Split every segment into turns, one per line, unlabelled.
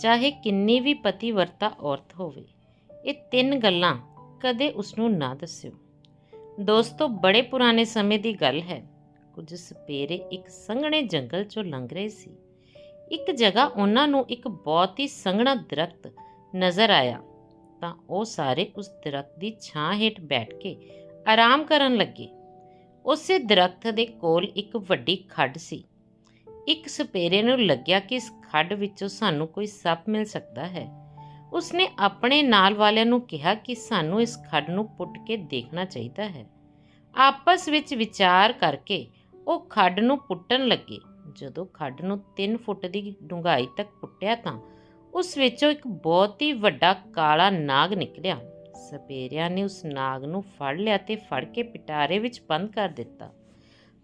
ਚਾਹੇ ਕਿੰਨੀ ਵੀ ਪਤੀਵਰਤਾ ਔਰਤ ਹੋਵੇ, ਇਹ ਤਿੰਨ ਗੱਲਾਂ ਕਦੇ ਉਸ ਨੂੰ ਨਾ ਦੱਸਿਓ। ਦੋਸਤੋ, ਬੜੇ ਪੁਰਾਣੇ ਸਮੇਂ ਦੀ ਗੱਲ ਹੈ। ਕੁਝ ਸਪੇਰੇ ਇੱਕ ਸੰਘਣੇ ਜੰਗਲ ਚੋਂ ਲੰਘ ਰਹੇ ਸੀ। ਇੱਕ ਜਗ੍ਹਾ ਉਹਨਾਂ ਨੂੰ ਇੱਕ ਬਹੁਤ ਹੀ ਸੰਘਣਾ ਦਰਖਤ ਨਜ਼ਰ ਆਇਆ। ਤਾਂ ਉਹ ਸਾਰੇ ਉਸ ਦਰਖਤ ਦੀ ਛਾਂ ਹੇਠ ਬੈਠ ਕੇ ਆਰਾਮ ਕਰਨ ਲੱਗੇ। ਉਸੇ ਦਰਖਤ ਦੇ ਕੋਲ ਇੱਕ ਵੱਡੀ ਖੱਡ ਸੀ। ਇੱਕ ਸਪੇਰੇ ਨੂੰ ਲੱਗਿਆ ਕਿ ਇਸ ਖੱਡ ਵਿੱਚੋਂ ਸਾਨੂੰ ਕੋਈ ਸੱਪ ਮਿਲ ਸਕਦਾ ਹੈ। ਉਸਨੇ ਆਪਣੇ ਨਾਲ ਵਾਲਿਆਂ ਨੂੰ ਕਿਹਾ ਕਿ ਸਾਨੂੰ ਇਸ ਖੱਡ ਨੂੰ ਪੁੱਟ ਕੇ ਦੇਖਣਾ ਚਾਹੀਦਾ ਹੈ। ਆਪਸ ਵਿੱਚ ਵਿਚਾਰ ਕਰਕੇ ਉਹ ਖੱਡ ਨੂੰ ਪੁੱਟਣ ਲੱਗੇ। ਜਦੋਂ ਖੱਡ ਨੂੰ 3 ਫੁੱਟ ਦੀ ਡੂੰਘਾਈ ਤੱਕ ਪੁੱਟਿਆ ਤਾਂ ਉਸ ਵਿੱਚੋਂ ਇੱਕ ਬਹੁਤ ਹੀ ਵੱਡਾ ਕਾਲਾ ਨਾਗ ਨਿਕਲਿਆ। ਸਪੇਰਿਆਂ ਨੇ ਉਸ ਨਾਗ ਨੂੰ ਫੜ ਲਿਆ ਤੇ ਫੜ ਕੇ ਪਿਟਾਰੇ ਵਿੱਚ ਬੰਦ ਕਰ ਦਿੱਤਾ।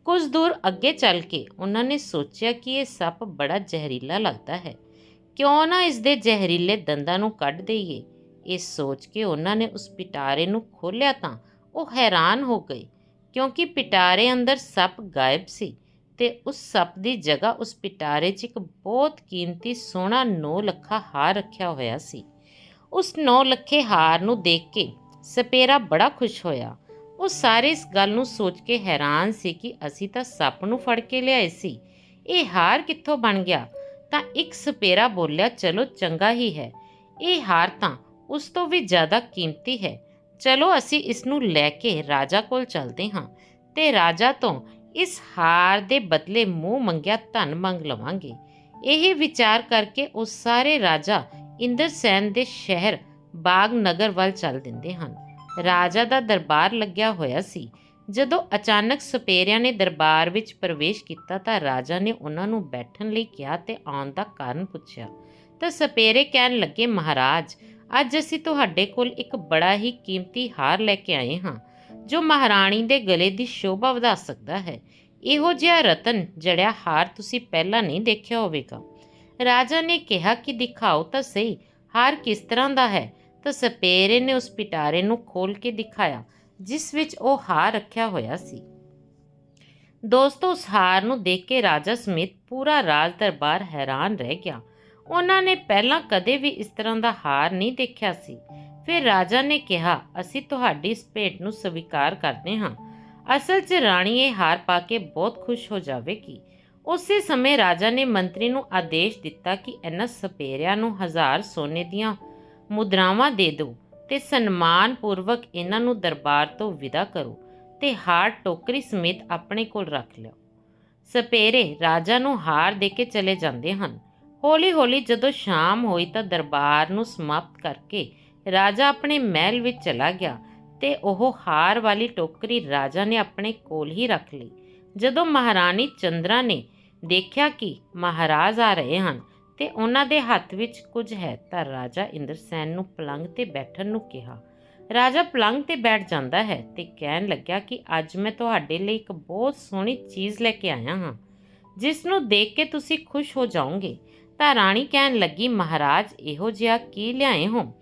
ਕੁਝ ਦੂਰ ਅੱਗੇ ਚੱਲ ਕੇ ਉਹਨਾਂ ਨੇ ਸੋਚਿਆ ਕਿ ਇਹ ਸੱਪ ਬੜਾ ਜ਼ਹਿਰੀਲਾ ਲੱਗਦਾ ਹੈ। ਕਿਉਂ ਨਾ ਇਸ ਦੇ ਜ਼ਹਿਰੀਲੇ ਦੰਦਾਂ ਨੂੰ ਕੱਢ ਦੇਈਏ? ਇਹ ਸੋਚ ਕੇ ਉਹਨਾਂ ਨੇ ਉਸ ਪਿਟਾਰੇ ਨੂੰ ਖੋਲ੍ਹਿਆ ਤਾਂ ਉਹ ਹੈਰਾਨ ਹੋ ਗਏ, ਕਿਉਂਕਿ ਪਿਟਾਰੇ ਅੰਦਰ ਸੱਪ ਗਾਇਬ ਸੀ ਤੇ ਉਸ ਸੱਪ ਦੀ ਜਗ੍ਹਾ ਉਸ ਪਿਟਾਰੇ 'ਚ ਇੱਕ ਬਹੁਤ ਕੀਮਤੀ ਸੋਹਣਾ 9 ਲੱਖਾ ਹਾਰ ਰੱਖਿਆ ਹੋਇਆ ਸੀ। ਉਸ 9 ਲੱਖੇ ਹਾਰ ਨੂੰ ਦੇਖ ਕੇ ਸਪੇਰਾ ਬੜਾ ਖੁਸ਼ ਹੋਇਆ। ਉਹ ਸਾਰੇ ਇਸ ਗੱਲ ਨੂੰ ਸੋਚ ਕੇ ਹੈਰਾਨ ਸੀ ਕਿ ਅਸੀਂ ਤਾਂ ਸੱਪ ਨੂੰ ਫੜ ਕੇ ਲਿਆਏ ਸੀ। ਇਹ ਹਾਰ ਕਿੱਥੋਂ ਬਣ ਗਿਆ? ਤਾਂ ਇੱਕ ਸਪੇਰਾ ਬੋਲਿਆ, ਚਲੋ, ਚੰਗਾ ਹੀ ਹੈ। ਇਹ ਹਾਰ ਤਾਂ ਉਸ ਤੋਂ ਵੀ ਜ਼ਿਆਦਾ ਕੀਮਤੀ ਹੈ। ਚਲੋ, ਅਸੀਂ ਇਸ ਨੂੰ ਲੈ ਕੇ ਰਾਜਾ ਕੋਲ ਚੱਲਦੇ ਹਾਂ ਤੇ ਰਾਜਾ ਤੋਂ ਇਸ ਹਾਰ ਦੇ ਬਦਲੇ ਮੂੰਹ ਮੰਗਿਆ ਧਨ ਮੰਗ ਲਵਾਂਗੇ। ਇਹ ਵਿਚਾਰ ਕਰਕੇ ਉਹ ਸਾਰੇ ਰਾਜਾ ਇੰਦਰਸੈਨ ਦੇ ਸ਼ਹਿਰ ਬਾਗ ਨਗਰ ਵੱਲ ਚੱਲ ਦਿੰਦੇ ਹਨ। ਰਾਜਾ ਦਾ ਦਰਬਾਰ ਲੱਗਿਆ ਹੋਇਆ ਸੀ। ਜਦੋਂ ਅਚਾਨਕ ਸਪੇਰਿਆਂ ਨੇ ਦਰਬਾਰ ਵਿੱਚ ਪ੍ਰਵੇਸ਼ ਕੀਤਾ ਤਾਂ ਰਾਜਾ ਨੇ ਉਹਨਾਂ ਨੂੰ ਬੈਠਣ ਲਈ ਕਿਹਾ ਤੇ ਆਉਣ ਦਾ ਕਾਰਨ ਪੁੱਛਿਆ। ਤਾਂ ਸਪੇਰੇ ਕਹਿਣ ਲੱਗੇ, ਮਹਾਰਾਜ, ਅੱਜ ਅਸੀਂ ਤੁਹਾਡੇ ਕੋਲ ਇੱਕ ਬੜਾ ਹੀ ਕੀਮਤੀ ਹਾਰ ਲੈ ਕੇ ਆਏ ਹਾਂ, ਜੋ ਮਹਾਰਾਣੀ ਦੇ ਗਲੇ ਦੀ ਸ਼ੋਭਾ ਵਧਾ ਸਕਦਾ ਹੈ। ਇਹੋ ਜਿਹਾ ਰਤਨ, ਜੜਿਆ ਹਾਰ ਤੁਸੀਂ ਪਹਿਲਾਂ ਨਹੀਂ ਦੇਖਿਆ ਹੋਵੇਗਾ। ਰਾਜਾ ਨੇ ਕਿਹਾ ਕਿ, ਦਿਖਾਓ ਤਾਂ ਸਹੀ, ਹਾਰ ਕਿਸ ਤਰ੍ਹਾਂ ਦਾ ਹੈ? ਤਾਂ ਸਪੇਰੇ ਨੇ ਉਸ ਪਿਟਾਰੇ ਨੂੰ ਖੋਲ ਕੇ ਦਿਖਾਇਆ, ਜਿਸ ਵਿੱਚ ਉਹ ਹਾਰ ਰੱਖਿਆ ਹੋਇਆ ਸੀ। ਦੋਸਤੋ, ਉਸ ਹਾਰ ਨੂੰ ਦੇਖ ਕੇ ਰਾਜਾ ਸਮਿਤ ਪੂਰਾ ਰਾਜ ਦਰਬਾਰ ਹੈਰਾਨ ਰਹਿ ਗਿਆ। ਉਹਨਾਂ ਨੇ ਪਹਿਲਾਂ ਕਦੇ ਵੀ ਇਸ ਤਰ੍ਹਾਂ ਦਾ ਹਾਰ ਨਹੀਂ ਦੇਖਿਆ ਸੀ। ਫਿਰ ਰਾਜਾ ਨੇ ਕਿਹਾ, ਅਸੀਂ ਤੁਹਾਡੀ ਇਸ ਭੇਟ ਨੂੰ ਸਵੀਕਾਰ ਕਰਦੇ ਹਾਂ। ਅਸਲ 'ਚ ਰਾਣੀ ਇਹ ਹਾਰ ਪਾ ਕੇ ਬਹੁਤ ਖੁਸ਼ ਹੋ ਜਾਵੇਗੀ। ਉਸੇ ਸਮੇਂ ਰਾਜਾ ਨੇ ਮੰਤਰੀ ਨੂੰ ਆਦੇਸ਼ ਦਿੱਤਾ ਕਿ ਇਹਨਾਂ ਸਪੇਰਿਆਂ ਨੂੰ ਹਜ਼ਾਰ ਸੋਨੇ ਦੀਆਂ ਮੁਦਰਾਵਾਂ ਦੇ ਦਿਓ ਤੇ ਸਨਮਾਨ ਪੂਰਵਕ ਇਹਨਾਂ ਨੂੰ ਦਰਬਾਰ ਤੋਂ ਵਿਦਾ ਕਰੋ ਤੇ ਹਾਰ ਟੋਕਰੀ ਸਮੇਤ ਆਪਣੇ ਕੋਲ ਰੱਖ ਲਿਓ। ਸਪੇਰੇ ਰਾਜਾ ਨੂੰ ਹਾਰ ਦੇ ਕੇ ਚਲੇ ਜਾਂਦੇ ਹਨ। ਹੌਲੀ-ਹੌਲੀ ਜਦੋਂ ਸ਼ਾਮ ਹੋਈ ਤਾਂ ਦਰਬਾਰ ਨੂੰ ਸਮਾਪਤ ਕਰਕੇ ਰਾਜਾ ਆਪਣੇ ਮਹਿਲ ਵਿੱਚ ਚਲਾ ਗਿਆ ਤੇ ਉਹ ਹਾਰ ਵਾਲੀ ਟੋਕਰੀ ਰਾਜਾ ਨੇ ਆਪਣੇ ਕੋਲ ਹੀ ਰੱਖ ਲਈ। ਜਦੋਂ ਮਹਾਰਾਣੀ ਚੰਦਰਾ ਨੇ ਦੇਖਿਆ ਕਿ ਮਹਾਰਾਜ ਆ ਰਹੇ ਹਨ ਤੇ ਉਹਨਾਂ ਦੇ ਹੱਥ ਵਿੱਚ ਕੁਝ ਹੈ। ਤਾਂ ਰਾਜਾ ਇੰਦਰਸੈਨ ਨੂੰ ਪਲੰਗ ਤੇ ਬੈਠਣ ਨੂੰ ਕਿਹਾ। ਰਾਜਾ ਪਲੰਗ ਤੇ ਬੈਠ ਜਾਂਦਾ ਹੈ ਤੇ ਕਹਿਣ ਲੱਗਿਆ ਕਿ ਅੱਜ ਮੈਂ ਤੁਹਾਡੇ ਲਈ ਇੱਕ ਬਹੁਤ ਸੋਹਣੀ ਚੀਜ਼ ਲੈ ਕੇ ਆਇਆ ਹਾਂ। ਜਿਸ ਨੂੰ ਦੇਖ ਕੇ ਤੁਸੀਂ ਖੁਸ਼ ਹੋ ਜਾਓਗੇ। ਤਾਂ ਰਾਣੀ ਕਹਿਣ ਲੱਗੀ, ਮਹਾਰਾਜ, ਇਹੋ ਜਿਹਾ ਕੀ ਲਿਆਏ ਹੋ?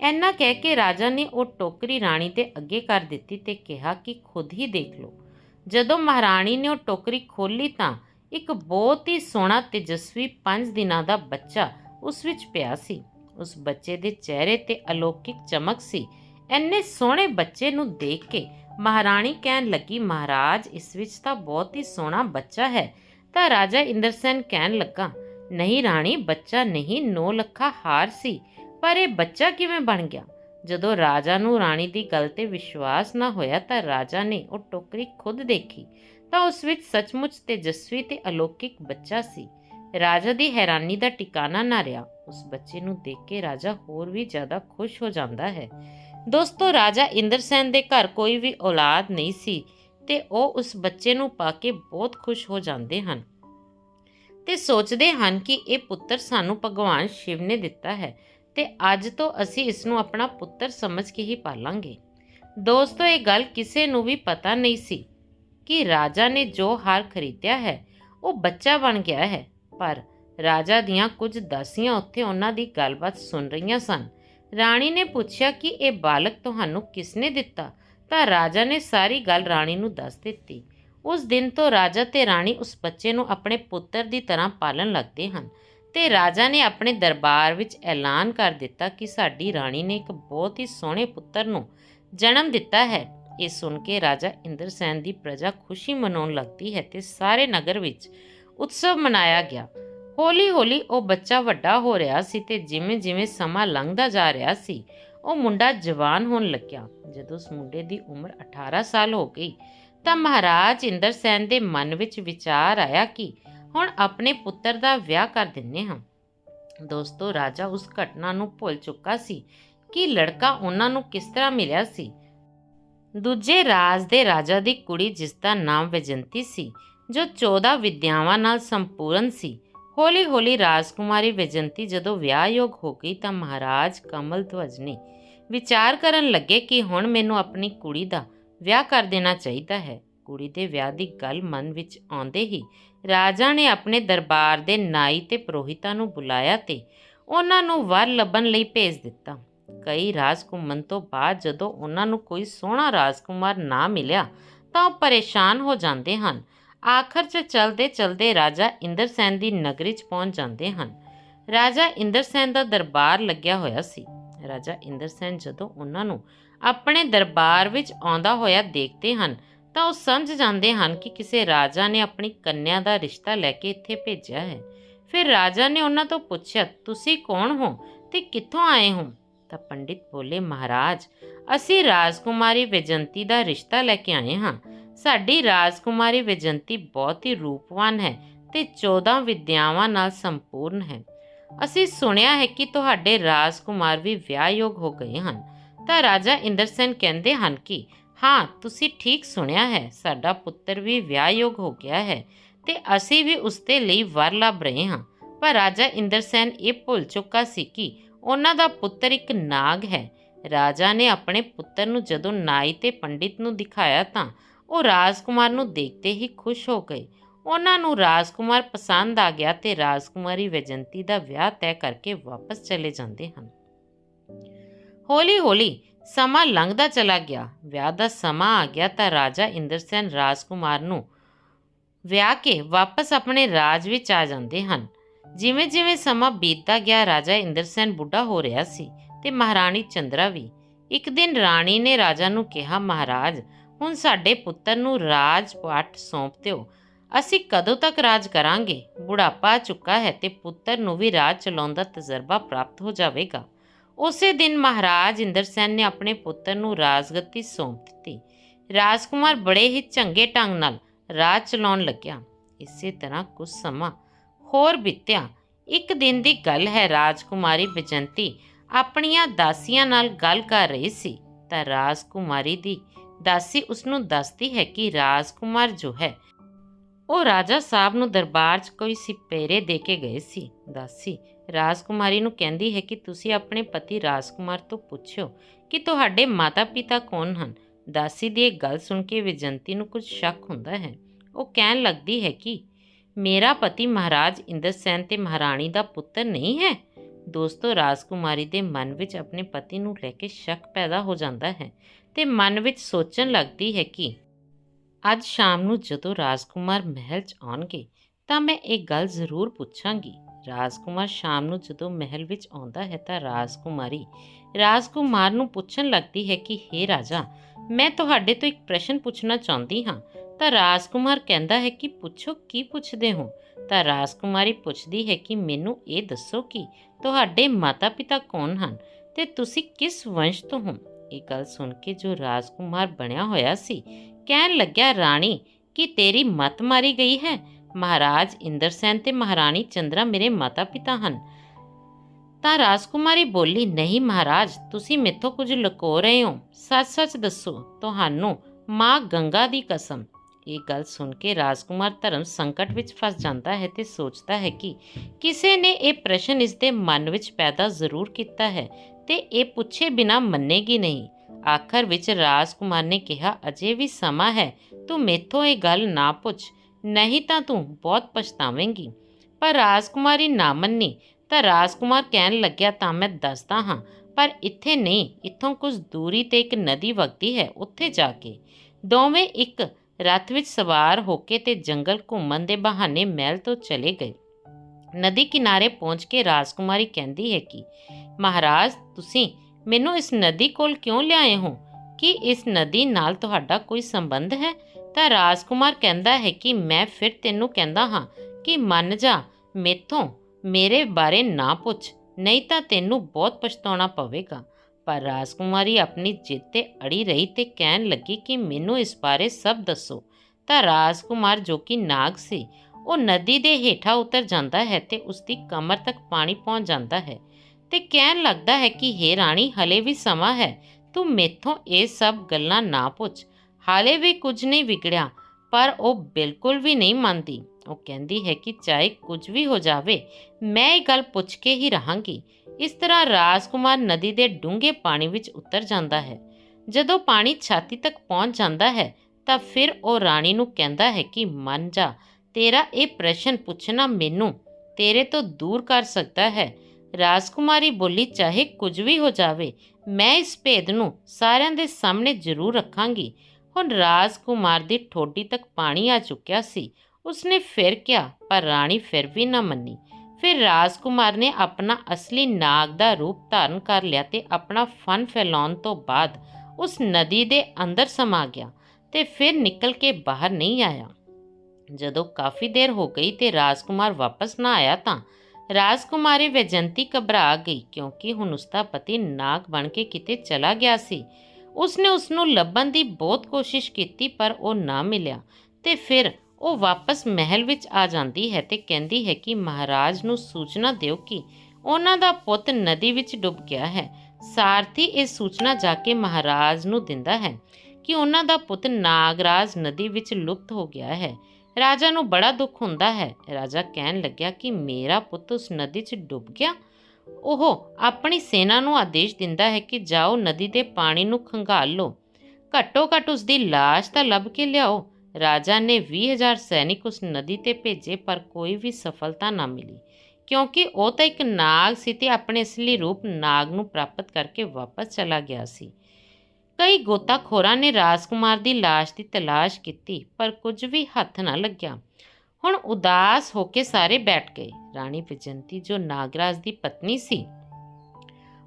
ਐਨਾ ਕਹਿ ਕੇ ਰਾਜਾ ਨੇ ਉਹ ਟੋਕਰੀ ਰਾਣੀ ਦੇ ਅੱਗੇ ਕਰ ਦਿੱਤੀ ਤੇ ਕਿਹਾ ਕਿ ਖੁਦ ਹੀ ਦੇਖ ਲਓ। ਜਦੋਂ ਮਹਾਰਾਣੀ ਨੇ ਉਹ ਟੋਕਰੀ ਖੋਲੀ ਤਾਂ ਇੱਕ ਬਹੁਤ ਹੀ ਸੋਹਣਾ ਤੇਜਸਵੀ 5 ਦਿਨਾਂ ਦਾ ਬੱਚਾ ਉਸ ਵਿੱਚ ਪਿਆ ਸੀ। ਉਸ ਬੱਚੇ ਦੇ ਚਿਹਰੇ ਤੇ ਅਲੌਕਿਕ ਚਮਕ ਸੀ। ਐਨੇ ਸੋਹਣੇ ਬੱਚੇ ਨੂੰ ਦੇਖ ਕੇ ਮਹਾਰਾਣੀ ਕਹਿਣ ਲੱਗੀ, ਮਹਾਰਾਜ, ਇਸ ਵਿੱਚ ਤਾਂ ਬਹੁਤ ਹੀ ਸੋਹਣਾ ਬੱਚਾ ਹੈ। ਤਾਂ ਰਾਜਾ ਇੰਦਰਸੈਨ ਕਹਿਣ ਲੱਗਾ, ਨਹੀਂ ਰਾਣੀ, ਬੱਚਾ ਨਹੀਂ 9 ਲੱਖਾ ਹਾਰ ਸੀ, ਪਰ ਇਹ ਬੱਚਾ ਕਿਵੇਂ ਬਣ ਗਿਆ? ਜਦੋਂ ਰਾਜਾ ਨੂੰ ਰਾਣੀ ਦੀ ਗੱਲ ਤੇ ਵਿਸ਼ਵਾਸ ਨਾ ਹੋਇਆ ਤਾਂ ਰਾਜਾ ਨੇ ਉਹ ਟੋਕਰੀ ਖੁਦ ਦੇਖੀ। ਤਾਂ ਉਸ ਵਿੱਚ ਸੱਚਮੁੱਚ ਤੇਜਸਵੀ ਤੇ ਅਲੌਕਿਕ ਬੱਚਾ ਸੀ। ਰਾਜਾ ਦੀ ਹੈਰਾਨੀ ਦਾ ਟਿਕਾਣਾ ਨਾ ਰਿਹਾ। ਉਸ ਬੱਚੇ ਨੂੰ ਦੇਖ ਕੇ ਰਾਜਾ ਹੋਰ ਵੀ ਜ਼ਿਆਦਾ ਖੁਸ਼ ਹੋ ਜਾਂਦਾ ਹੈ। ਦੋਸਤੋ, ਰਾਜਾ ਇੰਦਰਸੈਨ ਦੇ ਘਰ ਕੋਈ ਵੀ ਔਲਾਦ ਨਹੀਂ ਸੀ ਤੇ ਉਹ ਉਸ ਬੱਚੇ ਨੂੰ ਪਾ ਕੇ ਬਹੁਤ ਖੁਸ਼ ਹੋ ਜਾਂਦੇ ਹਨ। ਤੇ ਸੋਚਦੇ ਹਨ ਕਿ ਇਹ ਪੁੱਤਰ ਸਾਨੂੰ ਭਗਵਾਨ ਸ਼ਿਵ ਨੇ ਦਿੱਤਾ ਹੈ। ਤੇ ਅੱਜ ਤੋਂ ਅਸੀਂ ਇਸ ਨੂੰ ਆਪਣਾ ਪੁੱਤਰ ਸਮਝ ਕੇ ਹੀ ਪਾਲਾਂਗੇ। ਦੋਸਤੋ, ਇਹ ਗੱਲ ਕਿਸੇ ਨੂੰ ਵੀ ਪਤਾ ਨਹੀਂ ਸੀ ਕਿ ਰਾਜਾ ਨੇ ਜੋ ਹਾਰ ਖਰੀਦਿਆ ਹੈ, ਉਹ ਬੱਚਾ ਬਣ ਗਿਆ ਹੈ। ਪਰ ਰਾਜਾ ਦੀਆਂ ਕੁਝ ਦਾਸੀਆਂ ਉੱਥੇ ਉਹਨਾਂ ਦੀ ਗੱਲਬਾਤ ਸੁਣ ਰਹੀਆਂ ਸਨ। ਰਾਣੀ ਨੇ ਪੁੱਛਿਆ ਕਿ ਇਹ ਬਾਲਕ ਤੁਹਾਨੂੰ ਕਿਸਨੇ ਦਿੱਤਾ? ਤਾਂ ਰਾਜਾ ਨੇ ਸਾਰੀ ਗੱਲ ਰਾਣੀ ਨੂੰ ਦੱਸ ਦਿੱਤੀ। ਉਸ ਦਿਨ ਤੋਂ ਰਾਜਾ ਤੇ ਰਾਣੀ ਉਸ ਬੱਚੇ ਨੂੰ ਆਪਣੇ ਪੁੱਤਰ ਦੀ ਤਰ੍ਹਾਂ ਪਾਲਣ ਲੱਗਦੇ ਹਨ। ਤੇ ਰਾਜਾ ਨੇ ਆਪਣੇ ਦਰਬਾਰ ਵਿੱਚ ਐਲਾਨ ਕਰ ਦਿੱਤਾ ਕਿ ਸਾਡੀ ਰਾਣੀ ਨੇ ਇੱਕ ਬਹੁਤ ਹੀ ਸੋਹਣੇ ਪੁੱਤਰ ਨੂੰ ਜਨਮ ਦਿੱਤਾ ਹੈ। ਇਹ ਸੁਣ ਕੇ ਰਾਜਾ ਇੰਦਰਸੈਨ ਦੀ ਪ੍ਰਜਾ ਖੁਸ਼ੀ ਮਨਾਉਣ ਲੱਗਦੀ ਹੈ ਤੇ ਸਾਰੇ ਨਗਰ ਵਿੱਚ ਉਤਸਵ ਮਨਾਇਆ ਗਿਆ। ਹੌਲੀ-ਹੌਲੀ ਉਹ ਬੱਚਾ ਵੱਡਾ ਹੋ ਰਿਹਾ ਸੀ ਤੇ ਜਿਵੇਂ-ਜਿਵੇਂ ਸਮਾਂ ਲੰਘਦਾ ਜਾ ਰਿਹਾ ਸੀ, ਉਹ ਮੁੰਡਾ ਜਵਾਨ ਹੋਣ ਲੱਗਿਆ। ਜਦੋਂ ਉਸ ਮੁੰਡੇ ਦੀ ਉਮਰ 18 ਸਾਲ ਹੋ ਗਈ ਤਾਂ ਮਹਾਰਾਜ ਇੰਦਰਸੈਨ ਦੇ ਮਨ ਵਿੱਚ ਵਿਚਾਰ ਆਇਆ ਕਿ ਹੁਣ ਆਪਣੇ ਪੁੱਤਰ ਦਾ ਵਿਆਹ ਕਰ ਦਿੰਨੇ ਹਾਂ। ਦੋਸਤੋ, ਰਾਜਾ ਉਸ ਘਟਨਾ ਨੂੰ ਭੁੱਲ ਚੁੱਕਾ ਸੀ ਕਿ ਲੜਕਾ ਉਹਨਾਂ ਨੂੰ ਕਿਸ ਤਰ੍ਹਾਂ ਮਿਲਿਆ ਸੀ। ਦੂਜੇ ਰਾਜ ਦੇ ਰਾਜਾ ਦੀ ਕੁੜੀ ਜਿਸ ਦਾ ਨਾਮ ਵਿਜੰਤੀ ਸੀ, ਜੋ 14 ਵਿਦਿਆਵਾਂ ਨਾਲ ਸੰਪੂਰਨ ਸੀ। ਹੌਲੀ-ਹੌਲੀ ਰਾਜਕੁਮਾਰੀ ਵਿਜੰਤੀ ਜਦੋਂ ਵਿਆਹਯੋਗ ਹੋ ਗਈ ਤਾਂ ਮਹਾਰਾਜ ਕਮਲ ਧਵਜ ਨੇ ਵਿਚਾਰ ਕਰਨ ਲੱਗੇ ਕਿ ਹੁਣ ਮੈਨੂੰ ਆਪਣੀ ਕੁੜੀ ਦਾ ਵਿਆਹ ਕਰ ਦੇਣਾ ਚਾਹੀਦਾ ਹੈ। ਕੁੜੀ ਦੇ ਵਿਆਹ ਦੀ ਗੱਲ ਮਨ ਵਿੱਚ ਆਉਂਦੇ ਹੀ ਰਾਜਾ ਨੇ ਆਪਣੇ ਦਰਬਾਰ ਦੇ ਨਾਈ ਤੇ ਪ੍ਰੋਹਿਤਾਂ ਨੂੰ ਬੁਲਾਇਆ ਤੇ ਉਹਨਾਂ ਨੂੰ ਵਰ ਲੱਭਣ ਲਈ ਭੇਜ ਦਿੱਤਾ। ਕਈ ਰਾਜ ਘੁੰਮਣ ਤੋਂ ਬਾਅਦ ਜਦੋਂ ਉਹਨਾਂ ਨੂੰ ਕੋਈ ਸੋਹਣਾ ਰਾਜਕੁਮਾਰ ਨਾ ਮਿਲਿਆ ਤਾਂ ਉਹ ਪਰੇਸ਼ਾਨ ਹੋ ਜਾਂਦੇ ਹਨ। ਆਖਰ 'ਚ ਚਲਦੇ ਚਲਦੇ ਰਾਜਾ ਇੰਦਰਸੈਨ ਦੀ ਨਗਰੀ 'ਚ ਪਹੁੰਚ ਜਾਂਦੇ ਹਨ। ਰਾਜਾ ਇੰਦਰਸੈਨ ਦਾ ਦਰਬਾਰ ਲੱਗਿਆ ਹੋਇਆ ਸੀ। ਰਾਜਾ ਇੰਦਰਸੈਨ ਜਦੋਂ ਉਹਨਾਂ ਨੂੰ ਆਪਣੇ ਦਰਬਾਰ ਵਿੱਚ ਆਉਂਦਾ ਹੋਇਆ ਦੇਖਦੇ ਹਨ ਤਾਂ ਉਹ ਸਮਝ ਜਾਂਦੇ ਹਨ ਕਿ ਕਿਸੇ ਰਾਜਾ ਨੇ ਆਪਣੀ ਕੰਨਿਆ ਦਾ ਰਿਸ਼ਤਾ ਲੈ ਕੇ ਇੱਥੇ ਭੇਜਿਆ ਹੈ। ਫਿਰ ਰਾਜਾ ਨੇ ਉਹਨਾਂ ਤੋਂ ਪੁੱਛਿਆ, ਤੁਸੀਂ ਕੌਣ ਹੋ ਤੇ ਕਿੱਥੋਂ ਆਏ ਹੋ? ਤਾਂ ਪੰਡਿਤ ਬੋਲੇ, ਮਹਾਰਾਜ, ਅਸੀਂ ਰਾਜਕੁਮਾਰੀ ਵਿਜੰਤੀ ਦਾ ਰਿਸ਼ਤਾ ਲੈ ਕੇ ਆਏ ਹਾਂ। ਸਾਡੀ ਰਾਜਕੁਮਾਰੀ ਵਿਜੰਤੀ ਬਹੁਤ ਹੀ ਰੂਪਵਾਨ ਹੈ ਤੇ 14 ਵਿਦਿਆਵਾਂ ਨਾਲ ਸੰਪੂਰਨ ਹੈ। ਅਸੀਂ ਸੁਣਿਆ ਹੈ ਕਿ ਤੁਹਾਡੇ ਰਾਜਕੁਮਾਰ ਵੀ ਵਿਆਹਯੋਗ ਹੋ ਗਏ ਹਨ। ਤਾਂ ਰਾਜਾ ਇੰਦਰਸੈਨ ਕਹਿੰਦੇ ਹਨ ਕਿ ਹਾਂ, ਤੁਸੀਂ ਠੀਕ ਸੁਣਿਆ ਹੈ, ਸਾਡਾ ਪੁੱਤਰ ਵੀ ਵਿਆਹਯੋਗ ਹੋ ਗਿਆ ਹੈ ਤੇ ਅਸੀਂ ਵੀ ਉਸਦੇ ਲਈ ਵਰ ਲੱਭ ਰਹੇ ਹਾਂ। ਪਰ ਰਾਜਾ ਇੰਦਰਸੈਨ ਇਹ ਭੁੱਲ ਚੁੱਕਾ ਸੀ ਕਿ ਉਹਨਾਂ ਦਾ ਪੁੱਤਰ ਇੱਕ ਨਾਗ ਹੈ। ਰਾਜਾ ਨੇ ਆਪਣੇ ਪੁੱਤਰ ਨੂੰ ਜਦੋਂ ਨਾਈ ਤੇ ਪੰਡਿਤ ਨੂੰ ਦਿਖਾਇਆ ਤਾਂ ਉਹ ਰਾਜਕੁਮਾਰ ਨੂੰ ਦੇਖਦੇ ਹੀ ਖੁਸ਼ ਹੋ ਗਏ। ਉਹਨਾਂ ਨੂੰ ਰਾਜਕੁਮਾਰ ਪਸੰਦ ਆ ਗਿਆ ਤੇ ਰਾਜਕੁਮਾਰੀ ਵੈਜੰਤੀ ਦਾ ਵਿਆਹ ਤੈਅ ਕਰਕੇ ਵਾਪਸ ਚਲੇ ਜਾਂਦੇ ਹਨ। ਹੌਲੀ-ਹੌਲੀ ਸਮਾਂ ਲੰਘਦਾ ਚਲਾ ਗਿਆ। ਵਿਆਹ ਦਾ ਸਮਾਂ ਆ ਗਿਆ ਤਾਂ ਰਾਜਾ ਇੰਦਰਸੈਨ ਰਾਜਕੁਮਾਰ ਨੂੰ ਵਿਆਹ ਕੇ ਵਾਪਸ ਆਪਣੇ ਰਾਜ ਵਿੱਚ ਆ ਜਾਂਦੇ ਹਨ। ਜਿਵੇਂ-ਜਿਵੇਂ ਸਮਾਂ ਬੀਤਦਾ ਗਿਆ, ਰਾਜਾ ਇੰਦਰਸੈਨ ਬੁੱਢਾ ਹੋ ਰਿਹਾ ਸੀ ਤੇ ਮਹਾਰਾਣੀ ਚੰਦਰਾ ਵੀ। ਇੱਕ ਦਿਨ ਰਾਣੀ ਨੇ ਰਾਜਾ ਨੂੰ ਕਿਹਾ, ਮਹਾਰਾਜ, ਹੁਣ ਸਾਡੇ ਪੁੱਤਰ ਨੂੰ ਰਾਜ ਪਾਠ ਸੌਂਪ ਦਿਓ। ਅਸੀਂ ਕਦੋਂ ਤੱਕ ਰਾਜ ਕਰਾਂਗੇ? ਬੁਢਾਪਾ ਆ ਚੁੱਕਾ ਹੈ ਤੇ ਪੁੱਤਰ ਨੂੰ ਵੀ ਰਾਜ ਚਲਾਉਣ ਦਾ ਤਜਰਬਾ ਪ੍ਰਾਪਤ ਹੋ ਜਾਵੇਗਾ। ਉਸੇ ਦਿਨ ਮਹਾਰਾਜ ਇੰਦਰ ਸੈਨ ਨੇ ਆਪਣੇ ਪੁੱਤਰ ਨੂੰ ਰਾਜਗੱਦੀ ਸੌਂਪ ਦਿੱਤੀ। ਰਾਜਕੁਮਾਰ ਬੜੇ ਹੀ ਚੰਗੇ ਢੰਗ ਨਾਲ ਰਾਜ ਚਲਾਉਣ ਲੱਗਿਆ। ਇਸੇ ਤਰ੍ਹਾਂ ਕੁਝ ਸਮਾਂ ਹੋਰ ਬੀਤਿਆ। ਇੱਕ ਦਿਨ ਦੀ ਗੱਲ ਹੈ, ਰਾਜਕੁਮਾਰੀ ਬਿਜੰਤੀ ਆਪਣੀਆਂ ਦਾਸੀਆਂ ਨਾਲ ਗੱਲ ਕਰ ਰਹੀ ਸੀ, ਤਾਂ ਰਾਜਕੁਮਾਰੀ ਦੀ ਦਾਸੀ ਉਸ ਨੂੰ ਦੱਸਦੀ ਹੈ ਕਿ ਰਾਜਕੁਮਾਰ ਜੋ ਹੈ, ਉਹ ਰਾਜਾ ਸਾਹਿਬ ਨੂੰ ਦਰਬਾਰ 'ਚ ਕੋਈ ਸਿਪੇਰੇ ਦੇ ਕੇ ਗਏ ਸੀ। ਦਾਸੀ ਰਾਜਕੁਮਾਰੀ ਨੂੰ ਕਹਿੰਦੀ ਹੈ ਕਿ ਤੁਸੀਂ ਆਪਣੇ ਪਤੀ ਰਾਜਕੁਮਾਰ ਤੋਂ ਪੁੱਛਿਓ ਕਿ ਤੁਹਾਡੇ ਮਾਤਾ-ਪਿਤਾ ਕੌਣ ਹਨ। ਦਾਸੀ ਦੀ ਇਹ ਗੱਲ ਸੁਣ ਕੇ ਵਿਜੰਤੀ ਨੂੰ ਕੁਝ ਸ਼ੱਕ ਹੁੰਦਾ ਹੈ। ਉਹ ਕਹਿਣ ਲੱਗਦੀ ਹੈ ਕਿ ਮੇਰਾ ਪਤੀ ਮਹਾਰਾਜ ਇੰਦਰਸੈਨ ਤੇ ਮਹਾਰਾਣੀ ਦਾ ਪੁੱਤਰ ਨਹੀਂ ਹੈ। ਦੋਸਤੋ, ਰਾਜਕੁਮਾਰੀ ਦੇ ਮਨ ਵਿੱਚ ਆਪਣੇ ਪਤੀ ਨੂੰ ਲੈ ਕੇ ਸ਼ੱਕ ਪੈਦਾ ਹੋ ਜਾਂਦਾ ਹੈ ਤੇ ਮਨ ਵਿੱਚ ਸੋਚਣ ਲੱਗਦੀ ਹੈ ਕਿ ਅੱਜ ਸ਼ਾਮ ਨੂੰ ਜਦੋਂ ਰਾਜਕੁਮਾਰ ਮਹਿਲ 'ਚ ਆਉਣਗੇ ਤਾਂ ਮੈਂ ਇਹ ਗੱਲ ਜ਼ਰੂਰ ਪੁੱਛਾਂਗੀ। ਰਾਜਕੁਮਾਰ ਸ਼ਾਮ ਨੂੰ ਜਦੋਂ ਮਹਿਲ ਵਿੱਚ ਆਉਂਦਾ ਹੈ ਤਾਂ ਰਾਜਕੁਮਾਰੀ, ਰਾਜਕੁਮਾਰ ਨੂੰ ਪੁੱਛਣ ਲੱਗਦੀ ਹੈ ਕਿ हे ਰਾਜਾ, ਮੈਂ ਤੁਹਾਡੇ ਤੋਂ ਇੱਕ ਪ੍ਰਸ਼ਨ ਪੁੱਛਣਾ ਚਾਹੁੰਦੀ ਹਾਂ। ਤਾਂ ਰਾਜਕੁਮਾਰ ਕਹਿੰਦਾ ਹੈ ਕਿ, ਪੁੱਛੋ, ਕੀ ਪੁੱਛਦੇ ਹੋ? ਤਾਂ ਰਾਜਕੁਮਾਰੀ ਪੁੱਛਦੀ ਹੈ ਕਿ, ਮੈਨੂੰ ਇਹ ਦੱਸੋ ਕਿ ਤੁਹਾਡੇ ਮਾਤਾ-ਪਿਤਾ ਕੌਣ ਹਨ ਤੇ ਤੁਸੀਂ ਕਿਸ ਵੰਸ਼ ਤੋਂ ਹੋ? ਇਹ ਗੱਲ ਸੁਣ ਕੇ ਜੋ ਰਾਜਕੁਮਾਰ ਬਣਿਆ ਹੋਇਆ ਸੀ, ਕਹਿਣ ਲੱਗਿਆ, ਰਾਣੀ, ਕਿ ਤੇਰੀ ਮਤ ਮਾਰੀ ਗਈ ਹੈ? ਮਹਾਰਾਜ ਇੰਦਰਸੈਨ ਤੇ ਮਹਾਰਾਣੀ ਚੰਦਰਾ ਮੇਰੇ ਮਾਤਾ-ਪਿਤਾ ਹਨ। ਤਾਂ ਰਾਜਕੁਮਾਰੀ ਬੋਲੀ, ਨਹੀਂ ਮਹਾਰਾਜ, ਤੁਸੀਂ ਮੇਥੋਂ ਕੁਝ ਲੁਕੋ ਰਹੇ ਹੋ। ਸੱਚ-ਸੱਚ ਦੱਸੋ, ਤੁਹਾਨੂੰ ਮਾਂ ਗੰਗਾ ਦੀ ਕਸਮ। ਇਹ ਗੱਲ ਸੁਣ ਕੇ ਰਾਜਕੁਮਾਰ ਧਰਮ ਸੰਕਟ ਵਿੱਚ ਫਸ ਜਾਂਦਾ ਹੈ ਤੇ ਸੋਚਦਾ ਹੈ ਕਿ ਕਿਸੇ ਨੇ ਇਹ ਪ੍ਰਸ਼ਨ ਇਸ ਦੇ ਮਨ ਵਿੱਚ ਪੈਦਾ ਜ਼ਰੂਰ ਕੀਤਾ ਹੈ ਤੇ ਇਹ ਪੁੱਛੇ ਬਿਨਾ ਮੰਨੇਗੀ ਨਹੀਂ। ਆਖਰ ਵਿੱਚ ਰਾਜਕੁਮਾਰ ਨੇ ਕਿਹਾ, ਅਜੇ ਵੀ ਸਮਾਂ ਹੈ, ਤੂੰ ਮੇਥੋਂ ਇਹ ਗੱਲ ਨਾ ਪੁੱਛ। ਨਹੀਂ ਤਾਂ ਤੂੰ ਬਹੁਤ ਪਛਤਾਵੇਂਗੀ। ਪਰ ਰਾਜਕੁਮਾਰੀ ਨਾ ਮੰਨੀ, ਤਾਂ ਰਾਜਕੁਮਾਰ ਕਹਿਣ ਲੱਗਿਆ, ਤਾਂ ਮੈਂ ਦੱਸਦਾ ਹਾਂ, ਪਰ ਇੱਥੇ ਨਹੀਂ, ਇੱਥੋਂ ਕੁਝ ਦੂਰੀ ਤੇ ਇੱਕ ਨਦੀ ਵਗਦੀ ਹੈ, ਉੱਥੇ ਜਾ ਕੇ। ਦੋਵੇਂ ਇੱਕ ਰੱਥ ਵਿੱਚ ਸਵਾਰ ਹੋ ਕੇ ਤੇ ਜੰਗਲ ਘੁੰਮਣ ਦੇ ਬਹਾਨੇ ਮਹਿਲ ਤੋਂ ਚਲੇ ਗਏ। ਨਦੀ ਕਿਨਾਰੇ ਪਹੁੰਚ ਕੇ ਰਾਜਕੁਮਾਰੀ ਕਹਿੰਦੀ ਹੈ ਕਿ, ਮਹਾਰਾਜ, ਤੁਸੀਂ ਮੈਨੂੰ ਇਸ ਨਦੀ ਕੋਲ ਕਿਉਂ ਲਿਆਏ ਹੋ? ਕੀ ਇਸ ਨਦੀ ਨਾਲ ਤੁਹਾਡਾ ਕੋਈ ਸੰਬੰਧ ਹੈ? ਤਾਂ ਰਾਜਕੁਮਾਰ ਕਹਿੰਦਾ ਹੈ ਕਿ ਮੈਂ ਫਿਰ ਤੈਨੂੰ ਕਹਿੰਦਾ ਹਾਂ ਕਿ ਮੰਨ ਜਾ, ਮੇਥੋਂ ਮੇਰੇ ਬਾਰੇ ਨਾ ਪੁੱਛ, ਨਹੀਂ ਤਾਂ ਤੈਨੂੰ ਬਹੁਤ ਪਛਤਾਉਣਾ ਪਵੇਗਾ। ਪਰ ਰਾਜਕੁਮਾਰੀ ਆਪਣੀ ਜਿੱਦ ਤੇ ਅੜੀ ਰਹੀ ਤੇ ਕਹਿਣ ਲੱਗੀ ਕਿ ਮੈਨੂੰ ਇਸ ਬਾਰੇ ਸਭ ਦੱਸੋ। ਤਾਂ ਰਾਜਕੁਮਾਰ ਜੋ ਕਿ ਨਾਗ ਸੀ, ਉਹ ਨਦੀ ਦੇ ਹੇਠਾਂ ਉਤਰ ਜਾਂਦਾ ਹੈ ਤੇ ਉਸ ਦੀ ਕਮਰ ਤੱਕ ਪਾਣੀ ਪਹੁੰਚ ਜਾਂਦਾ ਹੈ ਤੇ ਕਹਿਣ ਲੱਗਦਾ ਹੈ ਕਿ, ਹੇ ਰਾਣੀ, ਹਲੇ ਵੀ ਸਮਾਂ ਹੈ, ਤੂੰ ਮੇਥੋਂ ਇਹ ਸਭ ਗੱਲਾਂ ਨਾ ਪੁੱਛ। ਹਾਲੇ ਵੀ ਕੁਝ ਨਹੀਂ ਵਿਗੜਿਆ, ਪਰ ਉਹ ਬਿਲਕੁਲ ਵੀ ਨਹੀਂ ਮੰਨਦੀ। ਉਹ ਕਹਿੰਦੀ ਹੈ ਕਿ ਚਾਹੇ ਕੁਝ ਵੀ ਹੋ ਜਾਵੇ, ਮੈਂ ਇਹ ਗੱਲ ਪੁੱਛ ਕੇ ਹੀ ਰਹਾਂਗੀ। ਇਸ ਤਰ੍ਹਾਂ ਰਾਜਕੁਮਾਰ ਨਦੀ ਦੇ ਡੂੰਘੇ ਪਾਣੀ ਵਿੱਚ ਉਤਰ ਜਾਂਦਾ ਹੈ। ਜਦੋਂ ਪਾਣੀ ਛਾਤੀ ਤੱਕ ਪਹੁੰਚ ਜਾਂਦਾ ਹੈ, ਤਾਂ ਫਿਰ ਉਹ ਰਾਣੀ ਨੂੰ ਕਹਿੰਦਾ ਹੈ ਕਿ ਮੰਨ ਜਾ, ਤੇਰਾ ਇਹ ਪ੍ਰਸ਼ਨ ਪੁੱਛਣਾ ਮੈਨੂੰ ਤੇਰੇ ਤੋਂ ਦੂਰ ਕਰ ਸਕਦਾ ਹੈ। ਰਾਜਕੁਮਾਰੀ ਬੋਲੀ, ਚਾਹੇ ਕੁਝ ਵੀ ਹੋ ਜਾਵੇ, ਮੈਂ ਇਸ ਭੇਦ ਨੂੰ ਸਾਰਿਆਂ ਦੇ ਸਾਹਮਣੇ ਜ਼ਰੂਰ ਰੱਖਾਂਗੀ। ਹੁਣ ਰਾਜਕੁਮਾਰ ਦੀ ਠੋਡੀ ਤੱਕ ਪਾਣੀ ਆ ਚੁੱਕਿਆ ਸੀ। ਉਸਨੇ ਫਿਰ ਕਿਹਾ, ਪਰ ਰਾਣੀ ਫਿਰ ਵੀ ਨਾ ਮੰਨੀ। ਫਿਰ ਰਾਜਕੁਮਾਰ ਨੇ ਆਪਣਾ ਅਸਲੀ ਨਾਗ ਦਾ ਰੂਪ ਧਾਰਨ ਕਰ ਲਿਆ ਤੇ ਆਪਣਾ ਫਨ ਫੈਲਾਉਣ ਤੋਂ ਬਾਅਦ ਉਸ ਨਦੀ ਦੇ ਅੰਦਰ ਸਮਾ ਗਿਆ ਤੇ ਫਿਰ ਨਿਕਲ ਕੇ ਬਾਹਰ ਨਹੀਂ ਆਇਆ। ਜਦੋਂ ਕਾਫੀ ਦੇਰ ਹੋ ਗਈ ਤੇ ਰਾਜਕੁਮਾਰ ਵਾਪਸ ਨਾ ਆਇਆ ਤਾਂ ਰਾਜਕੁਮਾਰੀ ਵੈਜੰਤੀ ਘਬਰਾ ਗਈ ਕਿਉਂਕਿ ਹੁਣ ਉਸਦਾ ਪਤੀ ਨਾਗ ਬਣ ਕੇ ਕਿਤੇ ਚਲਾ ਗਿਆ ਸੀ। ਉਸਨੇ ਉਸ ਨੂੰ ਲੱਭਣ ਦੀ ਬਹੁਤ ਕੋਸ਼ਿਸ਼ ਕੀਤੀ, ਪਰ ਉਹ ਨਾ ਮਿਲਿਆ। ਤੇ ਫਿਰ ਉਹ ਵਾਪਸ ਮਹਿਲ ਵਿੱਚ ਆ ਜਾਂਦੀ ਹੈ ਤੇ ਕਹਿੰਦੀ ਹੈ ਕਿ ਮਹਾਰਾਜ ਨੂੰ ਸੂਚਨਾ ਦਿਓ ਕਿ ਉਹਨਾਂ ਦਾ ਪੁੱਤ ਨਦੀ ਵਿੱਚ ਡੁੱਬ ਗਿਆ ਹੈ। ਸਾਰਥੀ ਇਹ ਸੂਚਨਾ ਜਾ ਕੇ ਮਹਾਰਾਜ ਨੂੰ ਦਿੰਦਾ ਹੈ ਕਿ ਉਹਨਾਂ ਦਾ ਪੁੱਤ ਨਾਗਰਾਜ ਨਦੀ ਵਿੱਚ ਲੁਪਤ ਹੋ ਗਿਆ ਹੈ। ਰਾਜਾ ਨੂੰ ਬੜਾ ਦੁੱਖ ਹੁੰਦਾ ਹੈ। ਰਾਜਾ ਕਹਿਣ ਲੱਗਿਆ ਕਿ ਮੇਰਾ ਪੁੱਤ ਉਸ ਨਦੀ 'ਚ ਡੁੱਬ ਗਿਆ ਉਹ ਆਪਣੀ ਸੈਨਾ ਨੂੰ ਆਦੇਸ਼ ਦਿੰਦਾ ਹੈ ਕਿ ਜਾਓ, ਨਦੀ ਦੇ ਪਾਣੀ ਨੂੰ ਖੰਗਾਲ ਲਓ। ਘੱਟੋ ਘੱਟ ਉਸ ਦੀ ਲਾਸ਼ ਤਾਂ ਲੱਭ ਕੇ ਲਿਆਓ। ਰਾਜਾ ਨੇ 20000 ਸੈਨਿਕ ਉਸ ਨਦੀ ਤੇ ਭੇਜੇ, ਪਰ ਕੋਈ ਵੀ ਸਫਲਤਾ ਨਾ ਮਿਲੀ, ਕਿਉਂਕਿ ਉਹ ਤਾਂ ਇੱਕ ਨਾਗ ਸੀ ਤੇ ਆਪਣੇ ਅਸਲੀ ਰੂਪ ਨਾਗ ਨੂੰ ਪ੍ਰਾਪਤ ਕਰਕੇ ਵਾਪਸ ਚਲਾ ਗਿਆ ਸੀ। ਕਈ ਗੋਤਾਖੋਰਾਂ ਨੇ ਰਾਜਕੁਮਾਰ ਦੀ ਲਾਸ਼ ਦੀ ਤਲਾਸ਼ ਕੀਤੀ, ਪਰ ਕੁਝ ਵੀ ਹੱਥ ਨਾ ਲੱਗਿਆ। ਹੁਣ ਉਦਾਸ ਹੋ ਕੇ ਸਾਰੇ ਬੈਠ ਗਏ। ਰਾਣੀ ਵਿਜੰਤੀ ਜੋ ਨਾਗਰਾਜ ਦੀ ਪਤਨੀ ਸੀ,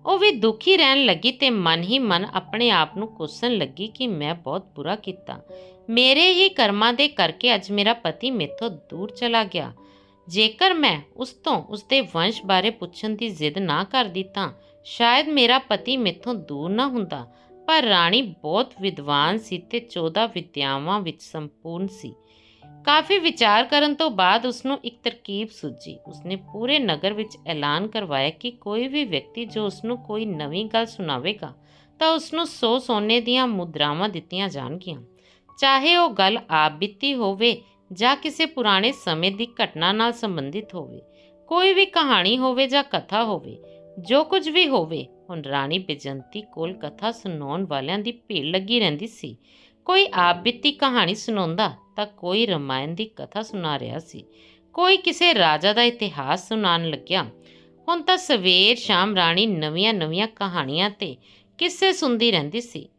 ਉਹ ਵੀ ਦੁਖੀ ਰਹਿਣ ਲੱਗੀ ਤੇ ਮਨ ਹੀ ਮਨ ਆਪਣੇ ਆਪ ਨੂੰ ਕੋਸਣ ਲੱਗੀ ਕਿ ਮੈਂ ਬਹੁਤ ਬੁਰਾ ਕੀਤਾ। ਮੇਰੇ ਹੀ ਕਰਮਾਂ ਦੇ ਕਰਕੇ ਅੱਜ ਮੇਰਾ ਪਤੀ ਮੇਥੋਂ ਦੂਰ ਚਲਾ ਗਿਆ। ਜੇਕਰ ਮੈਂ ਉਸ ਤੋਂ ਉਸਦੇ ਵੰਸ਼ ਬਾਰੇ ਪੁੱਛਣ ਦੀ ਜ਼ਿੱਦ ਨਾ ਕਰਦੀ ਤਾਂ ਸ਼ਾਇਦ ਮੇਰਾ ਪਤੀ ਮੇਥੋਂ ਦੂਰ ਨਾ ਹੁੰਦਾ। ਪਰ ਰਾਣੀ ਬਹੁਤ ਵਿਦਵਾਨ ਸੀ ਤੇ 14 ਵਿਦਿਆਵਾਂ ਵਿੱਚ ਸੰਪੂਰਨ ਸੀ। ਕਾਫੀ ਵਿਚਾਰ ਕਰਨ ਤੋਂ ਬਾਅਦ ਉਸ ਨੂੰ ਇੱਕ ਤਰਕੀਬ ਸੁੱਝੀ। ਉਸਨੇ ਪੂਰੇ ਨਗਰ ਵਿੱਚ ਐਲਾਨ ਕਰਵਾਇਆ ਕਿ ਕੋਈ ਵੀ ਵਿਅਕਤੀ ਜੋ ਉਸ ਨੂੰ ਕੋਈ ਨਵੀਂ ਗੱਲ ਸੁਣਾਵੇਗਾ, ਤਾਂ ਉਸ ਨੂੰ 100 ਸੋਨੇ ਦੀਆਂ ਮੁਦਰਾਵਾਂ ਦਿੱਤੀਆਂ ਜਾਣਗੀਆਂ। ਚਾਹੇ ਉਹ ਗੱਲ ਆਪ ਬੀਤੀ ਹੋਵੇ ਜਾਂ ਕਿਸੇ ਪੁਰਾਣੇ ਸਮੇਂ ਦੀ ਘਟਨਾ ਨਾਲ ਸੰਬੰਧਿਤ ਹੋਵੇ, ਕੋਈ ਵੀ ਕਹਾਣੀ ਹੋਵੇ ਜਾਂ ਕਥਾ ਹੋਵੇ, ਜੋ ਕੁਝ ਵੀ ਹੋਵੇ, ਹੁਣ ਰਾਣੀ ਬਿਜੰਤੀ ਕੋਲ ਕਥਾ ਸੁਣਾਉਣ ਵਾਲਿਆਂ ਦੀ ਭੀੜ ਲੱਗੀ ਰਹਿੰਦੀ ਸੀ। ਕੋਈ ਆਪ ਬੀਤੀ ਕਹਾਣੀ ਸੁਣਾਉਂਦਾ ਤਾਂ ਕੋਈ ਰਮਾਇਣ ਦੀ ਕਥਾ ਸੁਣਾ ਰਿਹਾ ਸੀ। ਕੋਈ ਕਿਸੇ ਰਾਜਾ ਦਾ ਇਤਿਹਾਸ ਸੁਣਾਉਣ ਲੱਗਿਆ। ਹੁਣ ਤਾਂ ਸਵੇਰ ਸ਼ਾਮ ਰਾਣੀ ਨਵੀਆਂ-ਨਵੀਆਂ ਕਹਾਣੀਆਂ ਤੇ ਕਿੱਸੇ ਸੁਣਦੀ ਰਹਿੰਦੀ ਸੀ।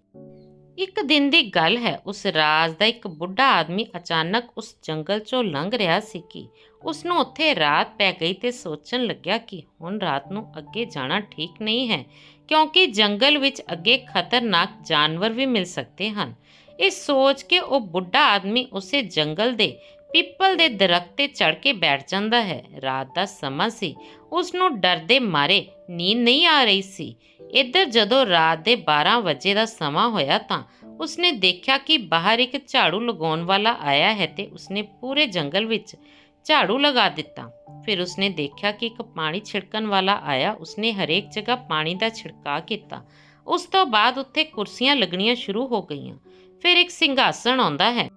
ਇੱਕ ਦਿਨ ਦੀ ਗੱਲ ਹੈ, ਉਸ ਰਾਜ ਦਾ ਇੱਕ ਬੁੱਢਾ ਆਦਮੀ ਅਚਾਨਕ ਉਸ ਜੰਗਲ 'ਚੋਂ ਲੰਘ ਰਿਹਾ ਸੀ ਕਿ ਉਸ ਨੂੰ ਉੱਥੇ ਰਾਤ ਪੈ ਗਈ ਤੇ ਸੋਚਣ ਲੱਗਿਆ ਕਿ ਹੁਣ ਰਾਤ ਨੂੰ ਅੱਗੇ ਜਾਣਾ ਠੀਕ ਨਹੀਂ ਹੈ, ਕਿਉਂਕਿ ਜੰਗਲ ਵਿੱਚ ਅੱਗੇ ਖਤਰਨਾਕ ਜਾਨਵਰ ਵੀ ਮਿਲ ਸਕਦੇ ਹਨ। ਇਹ ਸੋਚ ਕੇ ਉਹ ਬੁੱਢਾ ਆਦਮੀ ਉਸੇ ਜੰਗਲ ਦੇ ਪਿੱਪਲ ਦੇ ਦਰਖਤ ਤੇ ਚੜ ਕੇ ਬੈਠ ਜਾਂਦਾ ਹੈ। ਰਾਤ ਦਾ ਸਮਾਂ ਸੀ। ਉਸ ਨੂੰ ਡਰ ਦੇ ਮਾਰੇ ਨੀਂਦ ਨਹੀਂ ਆ ਰਹੀ ਸੀ। ਇੱਧਰ ਜਦੋਂ ਰਾਤ ਦੇ 12 ਵਜੇ ਦਾ ਸਮਾਂ ਹੋਇਆ ਤਾਂ ਉਸਨੇ ਦੇਖਿਆ ਕਿ ਬਾਹਰ ਇੱਕ ਝਾੜੂ ਲਗਾਉਣ ਵਾਲਾ ਆਇਆ ਹੈ ਤੇ ਉਸਨੇ ਪੂਰੇ ਜੰਗਲ ਵਿੱਚ ਝਾੜੂ ਲਗਾ ਦਿੱਤਾ। ਫਿਰ ਉਸਨੇ ਦੇਖਿਆ ਕਿ ਇੱਕ ਪਾਣੀ ਛਿੜਕਣ ਵਾਲਾ ਆਇਆ। ਉਸਨੇ ਹਰੇਕ ਜਗ੍ਹਾ ਪਾਣੀ ਦਾ ਛਿੜਕਾਅ ਕੀਤਾ। ਉਸ ਤੋਂ ਬਾਅਦ ਉੱਥੇ ਕੁਰਸੀਆਂ ਲੱਗਣੀਆਂ ਸ਼ੁਰੂ ਹੋ ਗਈਆਂ। ਫਿਰ ਇੱਕ ਸਿੰਘਾਸਣ ਆਉਂਦਾ ਹੈ।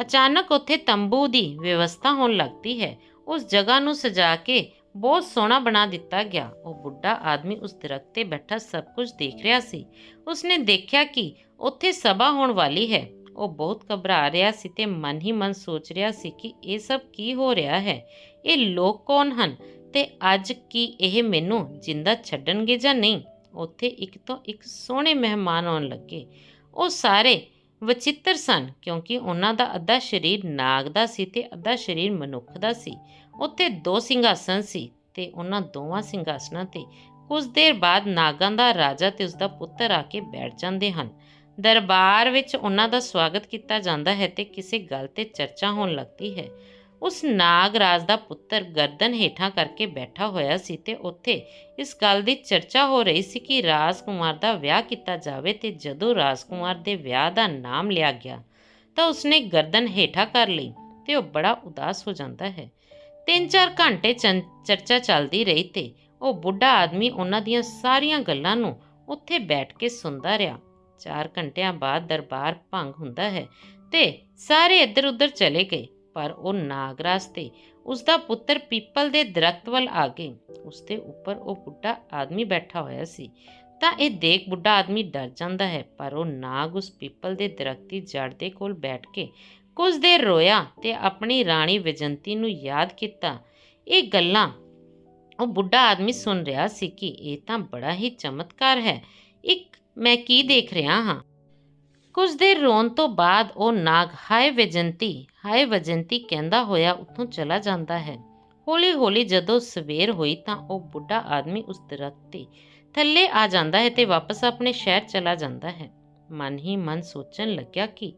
ਅਚਾਨਕ ਉੱਥੇ ਤੰਬੂ ਦੀ ਵਿਵਸਥਾ ਹੋਣ ਲੱਗਦੀ ਹੈ। ਉਸ ਜਗ੍ਹਾ ਨੂੰ ਸਜਾ ਕੇ ਬਹੁਤ ਸੋਹਣਾ ਬਣਾ ਦਿੱਤਾ ਗਿਆ। ਉਹ ਬੁੱਢਾ ਆਦਮੀ ਉਸ ਦਰਖਤ ਤੇ ਬੈਠਾ ਸਭ ਕੁਝ ਦੇਖ ਰਿਹਾ ਸੀ। ਉਸਨੇ ਦੇਖਿਆ ਕਿ ਉੱਥੇ ਸਭਾ ਹੋਣ ਵਾਲੀ ਹੈ। ਉਹ ਬਹੁਤ ਘਬਰਾ ਰਿਹਾ ਸੀ ਤੇ ਮਨ ਹੀ ਮਨ ਸੋਚ ਰਿਹਾ ਸੀ ਕਿ ਇਹ ਸਭ ਕੀ ਹੋ ਰਿਹਾ ਹੈ। ਇਹ ਲੋਕ ਕੌਣ ਹਨ ਤੇ ਅੱਜ ਕੀ ਇਹ ਮੈਨੂੰ ਜਿੰਦਾ ਛੱਡਣਗੇ ਜਾਂ ਨਹੀਂ? ਉੱਥੇ ਇੱਕ ਤੋਂ ਇੱਕ ਸੋਹਣੇ ਮਹਿਮਾਨ ਆਉਣ ਲੱਗੇ। ਉਹ ਸਾਰੇ ਵਚਿੱਤਰ ਸਨ, ਕਿਉਂਕਿ ਉਹਨਾਂ ਦਾ ਅੱਧਾ ਸਰੀਰ ਨਾਗ ਦਾ ਸੀ ਤੇ ਅੱਧਾ ਸਰੀਰ ਮਨੁੱਖ ਦਾ ਸੀ। ਉੱਥੇ ਦੋ ਸਿੰਘਾਸਨ ਸੀ ਤੇ ਉਹਨਾਂ ਦੋਵਾਂ ਸਿੰਘਾਸਨਾਂ ਤੇ ਕੁਝ ਦੇਰ ਬਾਅਦ ਨਾਗਾਂ ਦਾ ਰਾਜਾ ਤੇ ਉਸਦਾ ਪੁੱਤਰ ਆ ਕੇ ਬੈਠ ਜਾਂਦੇ ਹਨ। ਦਰਬਾਰ ਵਿੱਚ ਉਹਨਾਂ ਦਾ ਸਵਾਗਤ ਕੀਤਾ ਜਾਂਦਾ ਹੈ ਤੇ ਕਿਸੇ ਗੱਲ ਤੇ ਚਰਚਾ ਹੋਣ ਲੱਗਦੀ ਹੈ। ਉਸ ਨਾਗਰਾਜ ਦਾ ਪੁੱਤਰ ਗਰਦਨ ਹੇਠਾਂ ਕਰਕੇ ਬੈਠਾ ਹੋਇਆ ਸੀ ਤੇ ਉੱਥੇ ਇਸ ਗੱਲ ਦੀ ਚਰਚਾ ਹੋ ਰਹੀ ਸੀ ਕਿ ਰਾਜਕੁਮਾਰ ਦਾ ਵਿਆਹ ਕੀਤਾ ਜਾਵੇ ਤੇ ਜਦੋਂ ਰਾਜਕੁਮਾਰ ਦੇ ਵਿਆਹ ਦਾ ਨਾਮ ਲਿਆ ਗਿਆ ਤਾਂ ਉਸਨੇ ਗਰਦਨ ਹੇਠਾਂ ਕਰ ਲਈ ਤੇ ਉਹ ਬੜਾ ਉਦਾਸ ਹੋ ਜਾਂਦਾ ਹੈ। ਤਿੰਨ ਚਾਰ ਘੰਟੇ ਚੰ- ਚਰਚਾ ਚੱਲਦੀ ਰਹੀ ਤੇ ਉਹ ਬੁੱਢਾ ਆਦਮੀ ਉਹਨਾਂ ਦੀਆਂ ਸਾਰੀਆਂ ਗੱਲਾਂ ਨੂੰ ਉੱਥੇ ਬੈਠ ਕੇ ਸੁਣਦਾ ਰਿਹਾ। ਚਾਰ ਘੰਟਿਆਂ ਬਾਅਦ ਦਰਬਾਰ ਭੰਗ ਹੁੰਦਾ ਹੈ ਤੇ ਸਾਰੇ ਇੱਧਰ ਉੱਧਰ ਚਲੇ ਗਏ। ਪਰ ਉਹ ਨਾਗਰਾਜ ਤੇ ਉਸਦਾ ਪੁੱਤਰ ਪੀਪਲ ਦੇ ਦਰਖਤ ਵੱਲ ਆ ਗਏ। ਉਸ ਦੇ ਉੱਪਰ ਉਹ ਬੁੱਢਾ ਆਦਮੀ ਬੈਠਾ ਹੋਇਆ ਸੀ। ਤਾਂ ਇਹ ਦੇਖ ਬੁੱਢਾ ਆਦਮੀ ਡਰ ਜਾਂਦਾ ਹੈ, ਪਰ ਉਹ ਨਾਗ ਉਸ ਪੀਪਲ ਦੇ ਦਰਖਤ ਦੀ ਜੜ ਦੇ ਕੋਲ ਬੈਠ ਕੇ ਕੁਝ ਦੇਰ ਰੋਇਆ ਤੇ ਆਪਣੀ ਰਾਣੀ ਵਿਜੰਤੀ ਨੂੰ ਯਾਦ ਕੀਤਾ। ਇਹ ਗੱਲਾਂ ਉਹ ਬੁੱਢਾ ਆਦਮੀ ਸੁਣ ਰਿਹਾ ਸੀ ਕਿ ਇਹ ਤਾਂ ਬੜਾ ਹੀ ਚਮਤਕਾਰ ਹੈ। ਇੱਕ ਮੈਂ ਕੀ ਦੇਖ ਰਿਹਾ ਹਾਂ? ਕੁਝ ਦੇਰ ਰੋਣ ਤੋਂ ਬਾਅਦ ਉਹ ਨਾਗ ਹਾਏ ਵੈਜੰਤੀ ਹਾਏ ਵਿਜੰਤੀ ਕਹਿੰਦਾ ਹੋਇਆ ਉੱਥੋਂ ਚਲਾ ਜਾਂਦਾ ਹੈ। ਹੌਲੀ ਹੌਲੀ ਜਦੋਂ ਸਵੇਰ ਹੋਈ ਤਾਂ ਉਹ ਬੁੱਢਾ ਆਦਮੀ ਉਸ ਦਰਖਤ ਤੇ ਥੱਲੇ ਆ ਜਾਂਦਾ ਹੈ ਤੇ ਵਾਪਸ ਆਪਣੇ ਸ਼ਹਿਰ ਚਲਾ ਜਾਂਦਾ ਹੈ। ਮਨ ਹੀ ਮਨ ਸੋਚਣ ਲੱਗਿਆ ਕਿ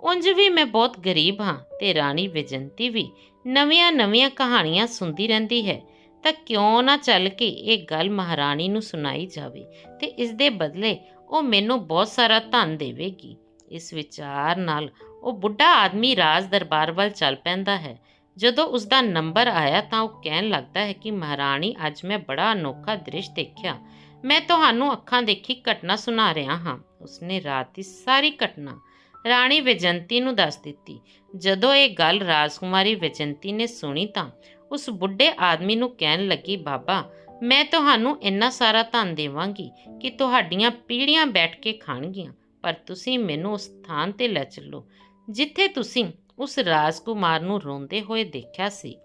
ਉਂਝ ਵੀ ਮੈਂ ਬਹੁਤ ਗਰੀਬ ਹਾਂ ਤੇ ਰਾਣੀ ਵਿਜੰਤੀ ਵੀ ਨਵੀਆਂ-ਨਵੀਆਂ ਕਹਾਣੀਆਂ ਸੁਣਦੀ ਰਹਿੰਦੀ ਹੈ। ਤਾਂ ਕਿਉਂ ਨਾ ਚੱਲ ਕੇ ਇਹ ਗੱਲ ਮਹਾਰਾਣੀ ਨੂੰ ਸੁਣਾਈ ਜਾਵੇ ਤੇ ਇਸ ਦੇ ਬਦਲੇ ਉਹ ਮੈਨੂੰ ਬਹੁਤ ਸਾਰਾ ਧਨ ਦੇਵੇਗੀ। ਇਸ ਵਿਚਾਰ ਨਾਲ ਉਹ ਬੁੱਢਾ ਆਦਮੀ ਰਾਜ ਦਰਬਾਰ ਵੱਲ ਚੱਲ ਪੈਂਦਾ ਹੈ। ਜਦੋਂ ਉਸ ਦਾ ਨੰਬਰ ਆਇਆ ਤਾਂ ਉਹ ਕਹਿਣ ਲੱਗਦਾ ਹੈ ਕਿ ਮਹਾਰਾਣੀ, ਅੱਜ ਮੈਂ ਬੜਾ ਅਨੋਖਾ ਦ੍ਰਿਸ਼ ਦੇਖਿਆ। ਮੈਂ ਤੁਹਾਨੂੰ ਅੱਖਾਂ ਦੇਖੀ ਘਟਨਾ ਸੁਣਾ ਰਿਹਾ ਹਾਂ। ਉਸਨੇ ਰਾਤ ਦੀ ਸਾਰੀ ਘਟਨਾ ਰਾਣੀ ਵਿਜੰਤੀ ਨੂੰ ਦੱਸ ਦਿੱਤੀ। ਜਦੋਂ ਇਹ ਗੱਲ ਰਾਜਕੁਮਾਰੀ ਵਿਜੰਤੀ ਨੇ ਸੁਣੀ ਤਾਂ ਉਸ ਬੁੱਢੇ ਆਦਮੀ ਨੂੰ ਕਹਿਣ ਲੱਗੀ, ਬਾਬਾ ਮੈਂ ਤੁਹਾਨੂੰ ਇੰਨਾ ਸਾਰਾ ਧਨ ਦੇਵਾਂਗੀ ਕਿ ਤੁਹਾਡੀਆਂ ਪੀੜ੍ਹੀਆਂ ਬੈਠ ਕੇ ਖਾਣਗੀਆਂ, ਪਰ ਤੁਸੀਂ ਮੈਨੂੰ ਉਸ ਥਾਂ ਤੇ ਲੈ ਚੱਲੋ, ਜਿੱਥੇ ਤੁਸੀਂ ਉਸ ਰਾਜਕੁਮਾਰ ਨੂੰ ਰੋਂਦੇ ਹੋਏ ਦੇਖਿਆ ਸੀ।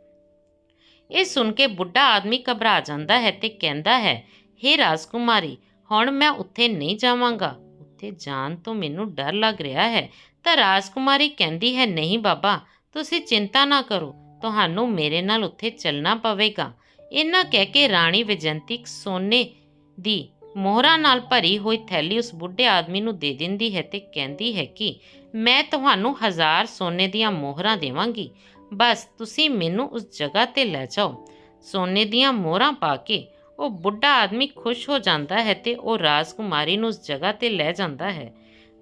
ਇਹ ਸੁਣ ਕੇ ਬੁੱਢਾ ਆਦਮੀ ਘਬਰਾ ਜਾਂਦਾ ਹੈ ਤੇ ਕਹਿੰਦਾ ਹੈ, ਹੇ ਰਾਜਕੁਮਾਰੀ, ਹੁਣ ਮੈਂ ਉੱਥੇ ਨਹੀਂ ਜਾਵਾਂਗਾ। ਉੱਥੇ ਜਾਣ ਤੋਂ ਮੈਨੂੰ ਡਰ ਲੱਗ ਰਿਹਾ ਹੈ। ਤਾਂ ਰਾਜਕੁਮਾਰੀ ਕਹਿੰਦੀ ਹੈ, ਨਹੀਂ ਬਾਬਾ, ਤੁਸੀਂ ਚਿੰਤਾ ਨਾ ਕਰੋ। ਤੁਹਾਨੂੰ ਮੇਰੇ ਨਾਲ ਉੱਥੇ ਚੱਲਣਾ ਪਵੇਗਾ। ਇਹਨਾਂ ਕਹਿ ਕੇ ਰਾਣੀ ਵਿਜੰਤੀ ਇੱਕ ਸੋਨੇ ਦੀ ਮੋਹਰਾਂ ਨਾਲ ਭਰੀ ਹੋਈ ਥੈਲੀ ਉਸ ਬੁੱਢੇ ਆਦਮੀ ਨੂੰ ਦੇ ਦਿੰਦੀ ਹੈ ਤੇ ਕਹਿੰਦੀ ਹੈ ਕਿ ਮੈਂ ਤੁਹਾਨੂੰ ਹਜ਼ਾਰ ਸੋਨੇ ਦੀਆਂ ਮੋਹਰਾਂ ਦੇਵਾਂਗੀ। ਬਸ ਤੁਸੀਂ ਮੈਨੂੰ ਉਸ ਜਗ੍ਹਾ ਤੇ ਲੈ ਜਾਓ। ਸੋਨੇ ਦੀਆਂ ਮੋਹਰਾਂ ਪਾ ਕੇ ਉਹ ਬੁੱਢਾ ਆਦਮੀ ਖੁਸ਼ ਹੋ ਜਾਂਦਾ ਹੈ ਤੇ ਉਹ ਰਾਜਕੁਮਾਰੀ ਨੂੰ ਉਸ ਜਗ੍ਹਾ ਤੇ ਲੈ ਜਾਂਦਾ ਹੈ।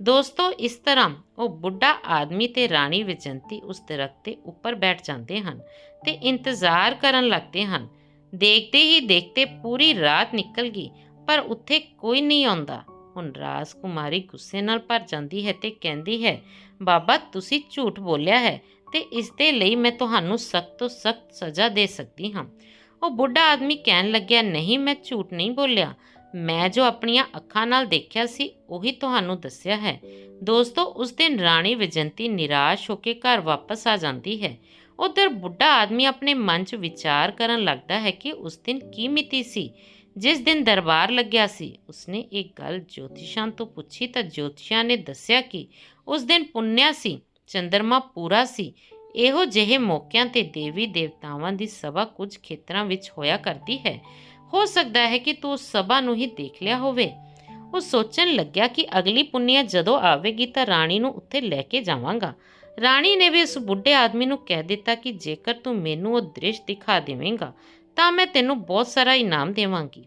ਦੋਸਤੋ, ਇਸ ਤਰ੍ਹਾਂ ਉਹ ਬੁੱਢਾ ਆਦਮੀ ਤੇ ਰਾਣੀ ਵਿਜੰਤੀ ਉਸ ਦਰਖਤ 'ਤੇ ਉੱਪਰ ਬੈਠ ਜਾਂਦੇ ਹਨ ਤੇ ਇੰਤਜ਼ਾਰ ਕਰਨ ਲੱਗਦੇ ਹਨ ਦੇਖਦੇ ਹੀ ਦੇਖਦੇ ਪੂਰੀ ਰਾਤ ਨਿਕਲ ਗਈ, ਪਰ ਉੱਥੇ ਕੋਈ ਨਹੀਂ ਆਉਂਦਾ। ਹੁਣ ਰਾਜਕੁਮਾਰੀ ਗੁੱਸੇ ਨਾਲ ਭਰ ਜਾਂਦੀ ਹੈ ਤੇ ਕਹਿੰਦੀ ਹੈ, ਬਾਬਾ, ਤੁਸੀਂ ਝੂਠ ਬੋਲਿਆ ਹੈ ਤੇ ਇਸ ਦੇ ਲਈ ਮੈਂ ਤੁਹਾਨੂੰ ਸਖਤ ਤੋਂ ਸਖਤ ਸਜ਼ਾ ਦੇ ਸਕਦੀ ਹਾਂ। ਉਹ ਬੁੱਢਾ ਆਦਮੀ ਕਹਿਣ ਲੱਗਿਆ, ਨਹੀਂ, ਮੈਂ ਝੂਠ ਨਹੀਂ ਬੋਲਿਆ। ਮੈਂ ਜੋ ਆਪਣੀਆਂ ਅੱਖਾਂ ਨਾਲ ਦੇਖਿਆ ਸੀ, ਉਹੀ ਤੁਹਾਨੂੰ ਦੱਸਿਆ ਹੈ। ਦੋਸਤੋ, ਉਸ ਦਿਨ ਰਾਣੀ ਵਿਜੰਤੀ ਨਿਰਾਸ਼ ਹੋ ਕੇ ਘਰ ਵਾਪਸ ਆ ਜਾਂਦੀ ਹੈ। ਉਧਰ ਬੁੱਢਾ ਆਦਮੀ ਆਪਣੇ ਮਨ 'ਚ ਵਿਚਾਰ ਕਰਨ ਲੱਗਦਾ ਹੈ ਕਿ ਉਸ ਦਿਨ ਕੀ ਮਿਤੀ ਸੀ, ਜਿਸ ਦਿਨ ਦਰਬਾਰ ਲੱਗਿਆ ਸੀ। ਉਸਨੇ ਇਹ ਗੱਲ ਜੋਤਿਸ਼ਾਂ ਤੋਂ ਪੁੱਛੀ ਤਾਂ ਜੋਤਿਸ਼ਾਂ ਨੇ ਦੱਸਿਆ ਕਿ ਉਸ ਦਿਨ ਪੁੰਨਿਆ ਸੀ, ਚੰਦਰਮਾ ਪੂਰਾ ਸੀ। ਇਹੋ ਜਿਹੇ ਮੌਕਿਆਂ ਤੇ ਦੇਵੀ ਦੇਵਤਾਵਾਂ ਦੀ ਸਭਾ ਕੁਝ ਖੇਤਰਾਂ ਵਿੱਚ ਹੋਇਆ ਕਰਦੀ ਹੈ। ਹੋ ਸਕਦਾ ਹੈ ਕਿ ਤੂੰ ਉਸ ਸਭਾ ਨੂੰ ਹੀ ਦੇਖ ਲਿਆ ਹੋਵੇ। ਉਹ ਸੋਚਣ ਲੱਗਿਆ ਕਿ ਅਗਲੀ ਪੁੰਨਿਆ ਜਦੋਂ ਆਵੇਗੀ ਤਾਂ ਰਾਣੀ ਨੂੰ ਉੱਥੇ ਲੈ ਕੇ ਜਾਵਾਂਗਾ। ਰਾਣੀ ਨੇ ਵੀ ਉਸ ਬੁੱਢੇ ਆਦਮੀ ਨੂੰ ਕਹਿ ਦਿੱਤਾ ਕਿ ਜੇਕਰ ਤੂੰ ਮੈਨੂੰ ਉਹ ਦ੍ਰਿਸ਼ ਦਿਖਾ ਦੇਵੇਂਗਾ, ਤਾਂ ਮੈਂ ਤੈਨੂੰ ਬਹੁਤ ਸਾਰਾ ਇਨਾਮ ਦੇਵਾਂਗੀ।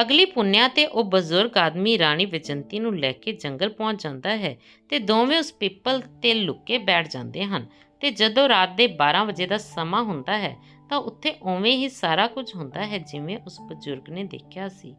ਅਗਲੀ ਪੁੰਨਿਆ ਤੇ ਉਹ ਬਜ਼ੁਰਗ ਆਦਮੀ ਰਾਣੀ ਵਿਜੰਤੀ ਨੂੰ ਲੈ ਕੇ ਜੰਗਲ ਪਹੁੰਚ ਜਾਂਦਾ ਹੈ ਤੇ ਦੋਵੇਂ ਉਸ ਪਿੱਪਲ ਤੇ ਲੁੱਕੇ ਬੈਠ ਜਾਂਦੇ ਹਨ ਤੇ ਜਦੋਂ ਰਾਤ ਦੇ 12 ਵਜੇ ਦਾ ਸਮਾਂ ਹੁੰਦਾ ਹੈ, ਤਾਂ ਉੱਥੇ ਉਵੇਂ ਹੀ ਸਾਰਾ ਕੁਝ ਹੁੰਦਾ ਹੈ ਜਿਵੇਂ ਉਸ ਬਜ਼ੁਰਗ ਨੇ ਦੇਖਿਆ ਸੀ।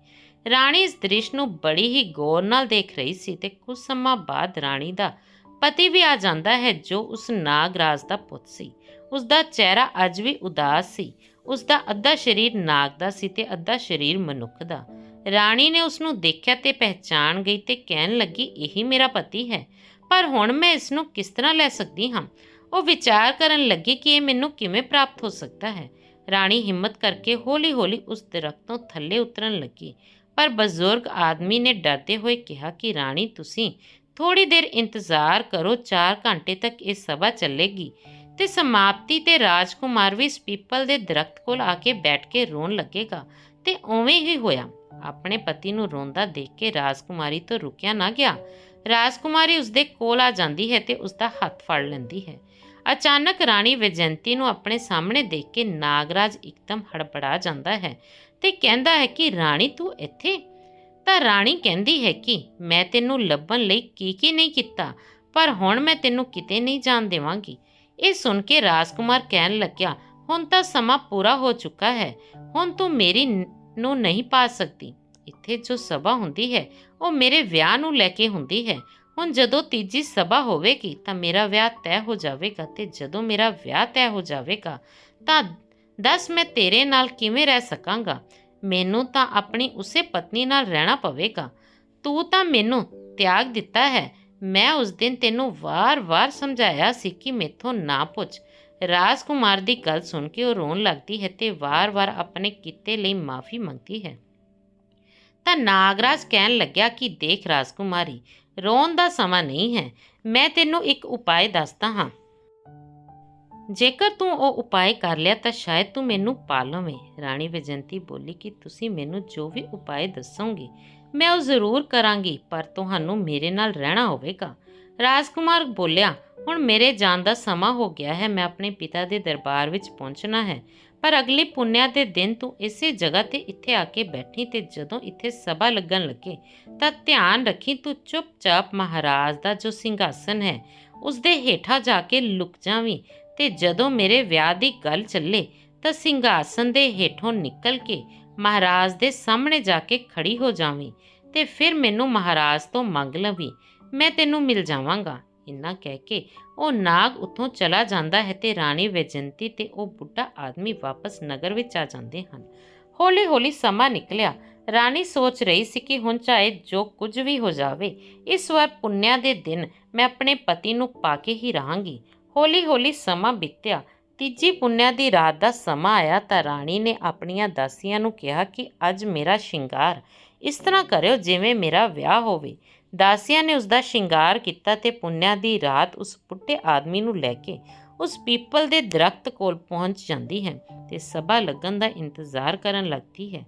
ਰਾਣੀ ਇਸ ਦ੍ਰਿਸ਼ ਨੂੰ ਬੜੀ ਹੀ ਗੌਰ ਨਾਲ ਦੇਖ ਰਹੀ ਸੀ ਤੇ ਕੁਝ ਸਮਾਂ ਬਾਅਦ ਰਾਣੀ ਦਾ ਪਤੀ ਵੀ ਆ ਜਾਂਦਾ ਹੈ ਜੋ ਉਸ ਨਾਗਰਾਜ ਦਾ ਪੁੱਤ ਸੀ। ਉਸ ਦਾ ਚਿਹਰਾ ਅੱਜ ਵੀ ਉਦਾਸ ਸੀ। ਉਸ ਦਾ ਅੱਧਾ ਸਰੀਰ ਨਾਗ ਦਾ ਸੀ ਤੇ ਅੱਧਾ ਸਰੀਰ ਮਨੁੱਖ ਦਾ। ਰਾਣੀ ਨੇ ਉਸ ਨੂੰ ਦੇਖਿਆ ਤੇ ਪਹਿਚਾਨ ਗਈ ਤੇ ਕਹਿਣ ਲੱਗੀ, ਇਹੀ ਮੇਰਾ ਪਤੀ ਹੈ। ਪਰ ਹੁਣ ਮੈਂ ਇਸ ਨੂੰ ਕਿਸ ਤਰ੍ਹਾਂ ਲੈ ਸਕਦੀ ਹਾਂ? ਉਹ ਵਿਚਾਰ ਕਰਨ ਲੱਗੀ ਕਿ ਇਹ ਮੈਨੂੰ ਕਿਵੇਂ ਪ੍ਰਾਪਤ ਹੋ ਸਕਦਾ ਹੈ। ਰਾਣੀ ਹਿੰਮਤ ਕਰਕੇ ਹੌਲੀ-ਹੌਲੀ ਉਸ ਦਰਖਤ ਤੋਂ ਥੱਲੇ ਉਤਰਨ ਲੱਗੀ। ਪਰ ਬਜ਼ੁਰਗ ਆਦਮੀ ਨੇ ਡਰਦੇ ਹੋਏ ਕਿਹਾ ਕਿ, ਰਾਣੀ, ਤੁਸੀਂ ਥੋੜੀ ਦੇਰ ਇੰਤਜ਼ਾਰ ਕਰੋ 4 ਘੰਟੇ ਤੱਕ ਇਹ ਸਭਾ ਚੱਲੇਗੀ। ਤੇ ਸਮਾਪਤੀ ਤੇ ਰਾਜਕੁਮਾਰ ਵੀ ਸਪੀਪਲ ਦੇ ਦਰਖਤ ਕੋਲ ਆ ਕੇ ਬੈਠ ਕੇ ਰੋਣ ਲੱਗੇਗਾ। ਤੇ ਉਵੇਂ ਹੀ ਹੋਇਆ। ਆਪਣੇ ਪਤੀ ਨੂੰ ਰੋਂਦਾ ਦੇਖ ਕੇ ਰਾਜਕੁਮਾਰੀ ਤੋਂ ਰੁਕਿਆ ਨਾ ਗਿਆ। ਰਾਜਕੁਮਾਰੀ ਉਸਦੇ ਕੋਲ ਆ ਜਾਂਦੀ ਹੈ ਤੇ ਉਸਦਾ ਹੱਥ ਫੜ ਲੈਂਦੀ ਹੈ। ਅਚਾਨਕ ਰਾਣੀ ਵਿਜੰਤੀ ਨੂੰ ਆਪਣੇ ਸਾਹਮਣੇ ਦੇਖ ਕੇ ਨਾਗਰਾਜ ਇੱਕਦਮ ਹੜਬੜਾ ਜਾਂਦਾ ਹੈ ਤੇ ਕਹਿੰਦਾ ਹੈ ਕਿ, ਰਾਣੀ, ਤੂੰ ਇੱਥੇ? ਤਾਂ ਰਾਣੀ ਕਹਿੰਦੀ ਹੈ ਕਿ ਮੈਂ ਤੈਨੂੰ ਲੱਭਣ ਲਈ ਕੀ ਕੀ ਨਹੀਂ ਕੀਤਾ, ਪਰ ਹੁਣ ਮੈਂ ਤੈਨੂੰ ਕਿਤੇ ਨਹੀਂ ਜਾਣ ਦੇਵਾਂਗੀ। ਇਹ ਸੁਣ ਕੇ ਰਾਜਕੁਮਾਰ ਕਹਿਣ ਲੱਗਿਆ, ਹੁਣ ਤਾਂ ਸਮਾਂ ਪੂਰਾ ਹੋ ਚੁੱਕਾ ਹੈ, ਹੁਣ ਤੂੰ ਮੇਰੀ ਨੂੰ ਨਹੀਂ ਪਾ ਸਕਦੀ। ਇੱਥੇ ਜੋ ਸਭਾ ਹੁੰਦੀ ਹੈ, ਉਹ ਮੇਰੇ ਵਿਆਹ ਨੂੰ ਲੈ ਕੇ ਹੁੰਦੀ ਹੈ। ਹੁਣ ਜਦੋਂ ਤੀਜੀ ਸਭਾ ਹੋਵੇਗੀ, ਤਾਂ ਮੇਰਾ ਵਿਆਹ ਤੈਅ ਹੋ ਜਾਵੇਗਾ ਤੇ ਜਦੋਂ ਮੇਰਾ ਵਿਆਹ ਤੈਅ ਹੋ ਜਾਵੇਗਾ, ਤਾਂ ਦੱਸ ਮੈਂ ਤੇਰੇ ਨਾਲ ਕਿਵੇਂ ਰਹਿ ਸਕਾਂਗਾ? ਮੈਨੂੰ ਤਾਂ ਆਪਣੀ ਉਸੇ ਪਤਨੀ ਨਾਲ ਰਹਿਣਾ ਪਵੇਗਾ। ਤੂੰ ਤਾਂ ਮੈਨੂੰ ਤਿਆਗ ਦਿੱਤਾ ਹੈ। ਮੈਂ ਉਸ ਦਿਨ ਤੈਨੂੰ ਵਾਰ-ਵਾਰ ਸਮਝਾਇਆ ਸੀ ਕਿ ਮੇਥੋਂ ਨਾ ਪੁੱਛ। ਰਾਜਕੁਮਾਰ ਦੀ ਗੱਲ ਸੁਣ ਕੇ ਉਹ ਰੋਣ ਲੱਗਦੀ ਹੈ ਤੇ ਵਾਰ-ਵਾਰ ਆਪਣੇ ਕੀਤੇ ਲਈ ਮਾਫੀ ਮੰਗਦੀ ਹੈ। ਤਾਂ ਨਾਗਰਾਜ ਕਹਿਣ ਲੱਗਿਆ ਕਿ ਦੇਖ ਰਾਜਕੁਮਾਰੀ, ਰੋਣ ਦਾ ਸਮਾਂ ਨਹੀਂ ਹੈ। ਮੈਂ ਤੈਨੂੰ ਇੱਕ ਉਪਾਅ ਦੱਸਦਾ ਹਾਂ। ਜੇਕਰ ਤੂੰ ਉਹ ਉਪਾਅ ਕਰ ਲਿਆ ਤਾਂ ਸ਼ਾਇਦ ਤੂੰ ਮੈਨੂੰ ਪਾ ਲਵੇਂ। ਰਾਣੀ ਵਿਜੰਤੀ ਬੋਲੀ ਕਿ ਤੁਸੀਂ ਮੈਨੂੰ ਜੋ ਵੀ ਉਪਾਅ ਦੱਸੋਗੇ, ਮੈਂ ਉਹ ਜ਼ਰੂਰ ਕਰਾਂਗੀ, ਪਰ ਤੁਹਾਨੂੰ ਮੇਰੇ ਨਾਲ ਰਹਿਣਾ ਹੋਵੇਗਾ। ਰਾਜਕੁਮਾਰ ਬੋਲਿਆ, ਹੁਣ ਮੇਰੇ ਜਾਣ ਦਾ ਸਮਾਂ ਹੋ ਗਿਆ ਹੈ, ਮੈਂ ਆਪਣੇ ਪਿਤਾ ਦੇ ਦਰਬਾਰ ਵਿੱਚ ਪਹੁੰਚਣਾ ਹੈ। ਪਰ ਅਗਲੀ ਪੁੰਨਿਆ ਦੇ ਦਿਨ ਤੂੰ ਇਸੇ ਜਗ੍ਹਾ ਤੇ ਇੱਥੇ ਆ ਕੇ ਬੈਠੀ ਤੇ ਜਦੋਂ ਇੱਥੇ ਸਭਾ ਲੱਗਣ ਲੱਗੇ, ਤਾਂ ਧਿਆਨ ਰੱਖੀ ਤੂੰ ਚੁੱਪਚਾਪ ਮਹਾਰਾਜ ਦਾ ਜੋ ਸਿੰਘਾਸਨ ਹੈ ਉਸ ਦੇ ਹੇਠਾਂ ਜਾ ਕੇ ਲੁਕ ਜਾਵੀਂ। ਤੇ ਜਦੋਂ ਮੇਰੇ ਵਿਆਹ ਦੀ ਗੱਲ ਚੱਲੇ ਤਾਂ ਸਿੰਘਾਸਨ ਦੇ ਹੇਠੋਂ ਨਿਕਲ ਕੇ ਮਹਾਰਾਜ ਦੇ ਸਾਹਮਣੇ ਜਾ ਕੇ ਖੜੀ ਹੋ ਜਾਵੀਂ ਤੇ ਫਿਰ ਮੈਨੂੰ ਮਹਾਰਾਜ ਤੋਂ ਮੰਗ ਲਵੀਂ, ਮੈਂ ਤੈਨੂੰ ਮਿਲ ਜਾਵਾਂਗਾ। ਇੰਨਾ ਕਹਿ ਕੇ ਉਹ ਨਾਗ ਉੱਥੋਂ ਚਲਾ ਜਾਂਦਾ ਹੈ ਤੇ ਰਾਣੀ ਵੈਜੰਤੀ ਤੇ ਉਹ ਬੁੱਢਾ ਆਦਮੀ ਵਾਪਸ ਨਗਰ ਵਿੱਚ ਆ ਜਾਂਦੇ ਹਨ। ਹੌਲੀ ਹੌਲੀ ਸਮਾਂ ਨਿਕਲਿਆ। ਰਾਣੀ ਸੋਚ ਰਹੀ ਸੀ ਕਿ ਹੁਣ ਚਾਹੇ ਜੋ ਕੁਝ ਵੀ ਹੋ ਜਾਵੇ, ਇਸ ਵਾਰ ਪੁੰਨਿਆ ਦੇ ਦਿਨ ਮੈਂ ਆਪਣੇ ਪਤੀ ਨੂੰ ਪਾ ਕੇ ਹੀ ਰਹਾਂਗੀ। ਹੌਲੀ ਹੌਲੀ ਸਮਾਂ ਬੀਤਿਆ। ਤੀਜੀ ਪੁੰਨਿਆ ਦੀ ਰਾਤ ਦਾ ਸਮਾਂ ਆਇਆ ਤਾਂ ਰਾਣੀ ਨੇ ਆਪਣੀਆਂ ਦਾਸੀਆਂ ਨੂੰ ਕਿਹਾ ਕਿ ਅੱਜ ਮੇਰਾ ਸ਼ਿੰਗਾਰ। ਇਸ ਤਰ੍ਹਾਂ ਕਰਿਓ ਜਿਵੇਂ ਮੇਰਾ ਵਿਆਹ ਹੋਵੇ। ਦਾਸੀਆਂ ਨੇ ਉਸ ਦਾ ਸ਼ਿੰਗਾਰ ਕੀਤਾ ਤੇ ਪੁੰਨਿਆ ਦੀ ਰਾਤ ਉਸ ਪੁੱਟੇ ਆਦਮੀ ਨੂੰ ਲੈ ਕੇ ਉਸ ਪੀਪਲ ਦੇ ਦਰਖਤ ਕੋਲ ਪਹੁੰਚ ਜਾਂਦੀ ਹੈ ਤੇ ਸਭਾ ਲੱਗਣ ਦਾ ਇੰਤਜ਼ਾਰ ਕਰਨ ਲੱਗਦੀ ਹੈ।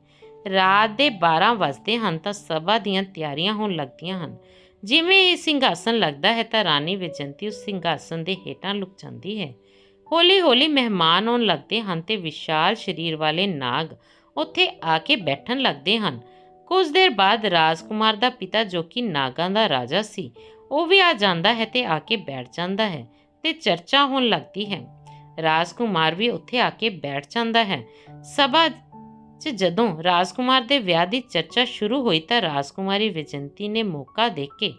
ਰਾਤ ਦੇ 12 ਵਜਦੇ ਹਨ ਤਾਂ ਸਭਾ ਦੀਆਂ ਤਿਆਰੀਆਂ ਹੋਣ ਲੱਗਦੀਆਂ ਹਨ। ਜਿਵੇਂ ਇਹ ਸਿੰਘਾਸਨ ਲੱਗਦਾ ਹੈ ਤਾਂ ਰਾਣੀ ਵਿਜੰਤੀ ਉਸ ਸਿੰਘਾਸਨ ਦੇ ਹੇਠਾਂ ਲੁਕ ਜਾਂਦੀ ਹੈ। ਹੌਲੀ ਹੌਲੀ ਮਹਿਮਾਨ ਆਉਣ ਲੱਗਦੇ ਹਨ ਤੇ ਵਿਸ਼ਾਲ ਸਰੀਰ ਵਾਲੇ ਨਾਗ ਉੱਥੇ ਆ ਕੇ ਬੈਠਣ ਲੱਗਦੇ ਹਨ। ਕੁਝ ਦੇਰ ਬਾਅਦ ਰਾਜਕੁਮਾਰ ਦਾ ਪਿਤਾ ਜੋ ਕਿ ਨਾਗਾਂ ਦਾ ਰਾਜਾ ਸੀ, ਉਹ ਵੀ ਆ ਜਾਂਦਾ ਹੈ ਤੇ ਆ ਕੇ ਬੈਠ ਜਾਂਦਾ ਹੈ ਤੇ ਚਰਚਾ ਹੋਣ ਲੱਗਦੀ ਹੈ। ਰਾਜਕੁਮਾਰ ਵੀ ਉੱਥੇ ਆ ਕੇ ਬੈਠ ਜਾਂਦਾ ਹੈ। ਸਭਾ 'ਚ ਜਦੋਂ ਰਾਜਕੁਮਾਰ ਦੇ ਵਿਆਹ ਦੀ ਚਰਚਾ ਸ਼ੁਰੂ ਹੋਈ ਤਾਂ ਰਾਜਕੁਮਾਰੀ ਵਿਜੰਤੀ ਨੇ ਮੌਕਾ ਦੇਖ ਕੇ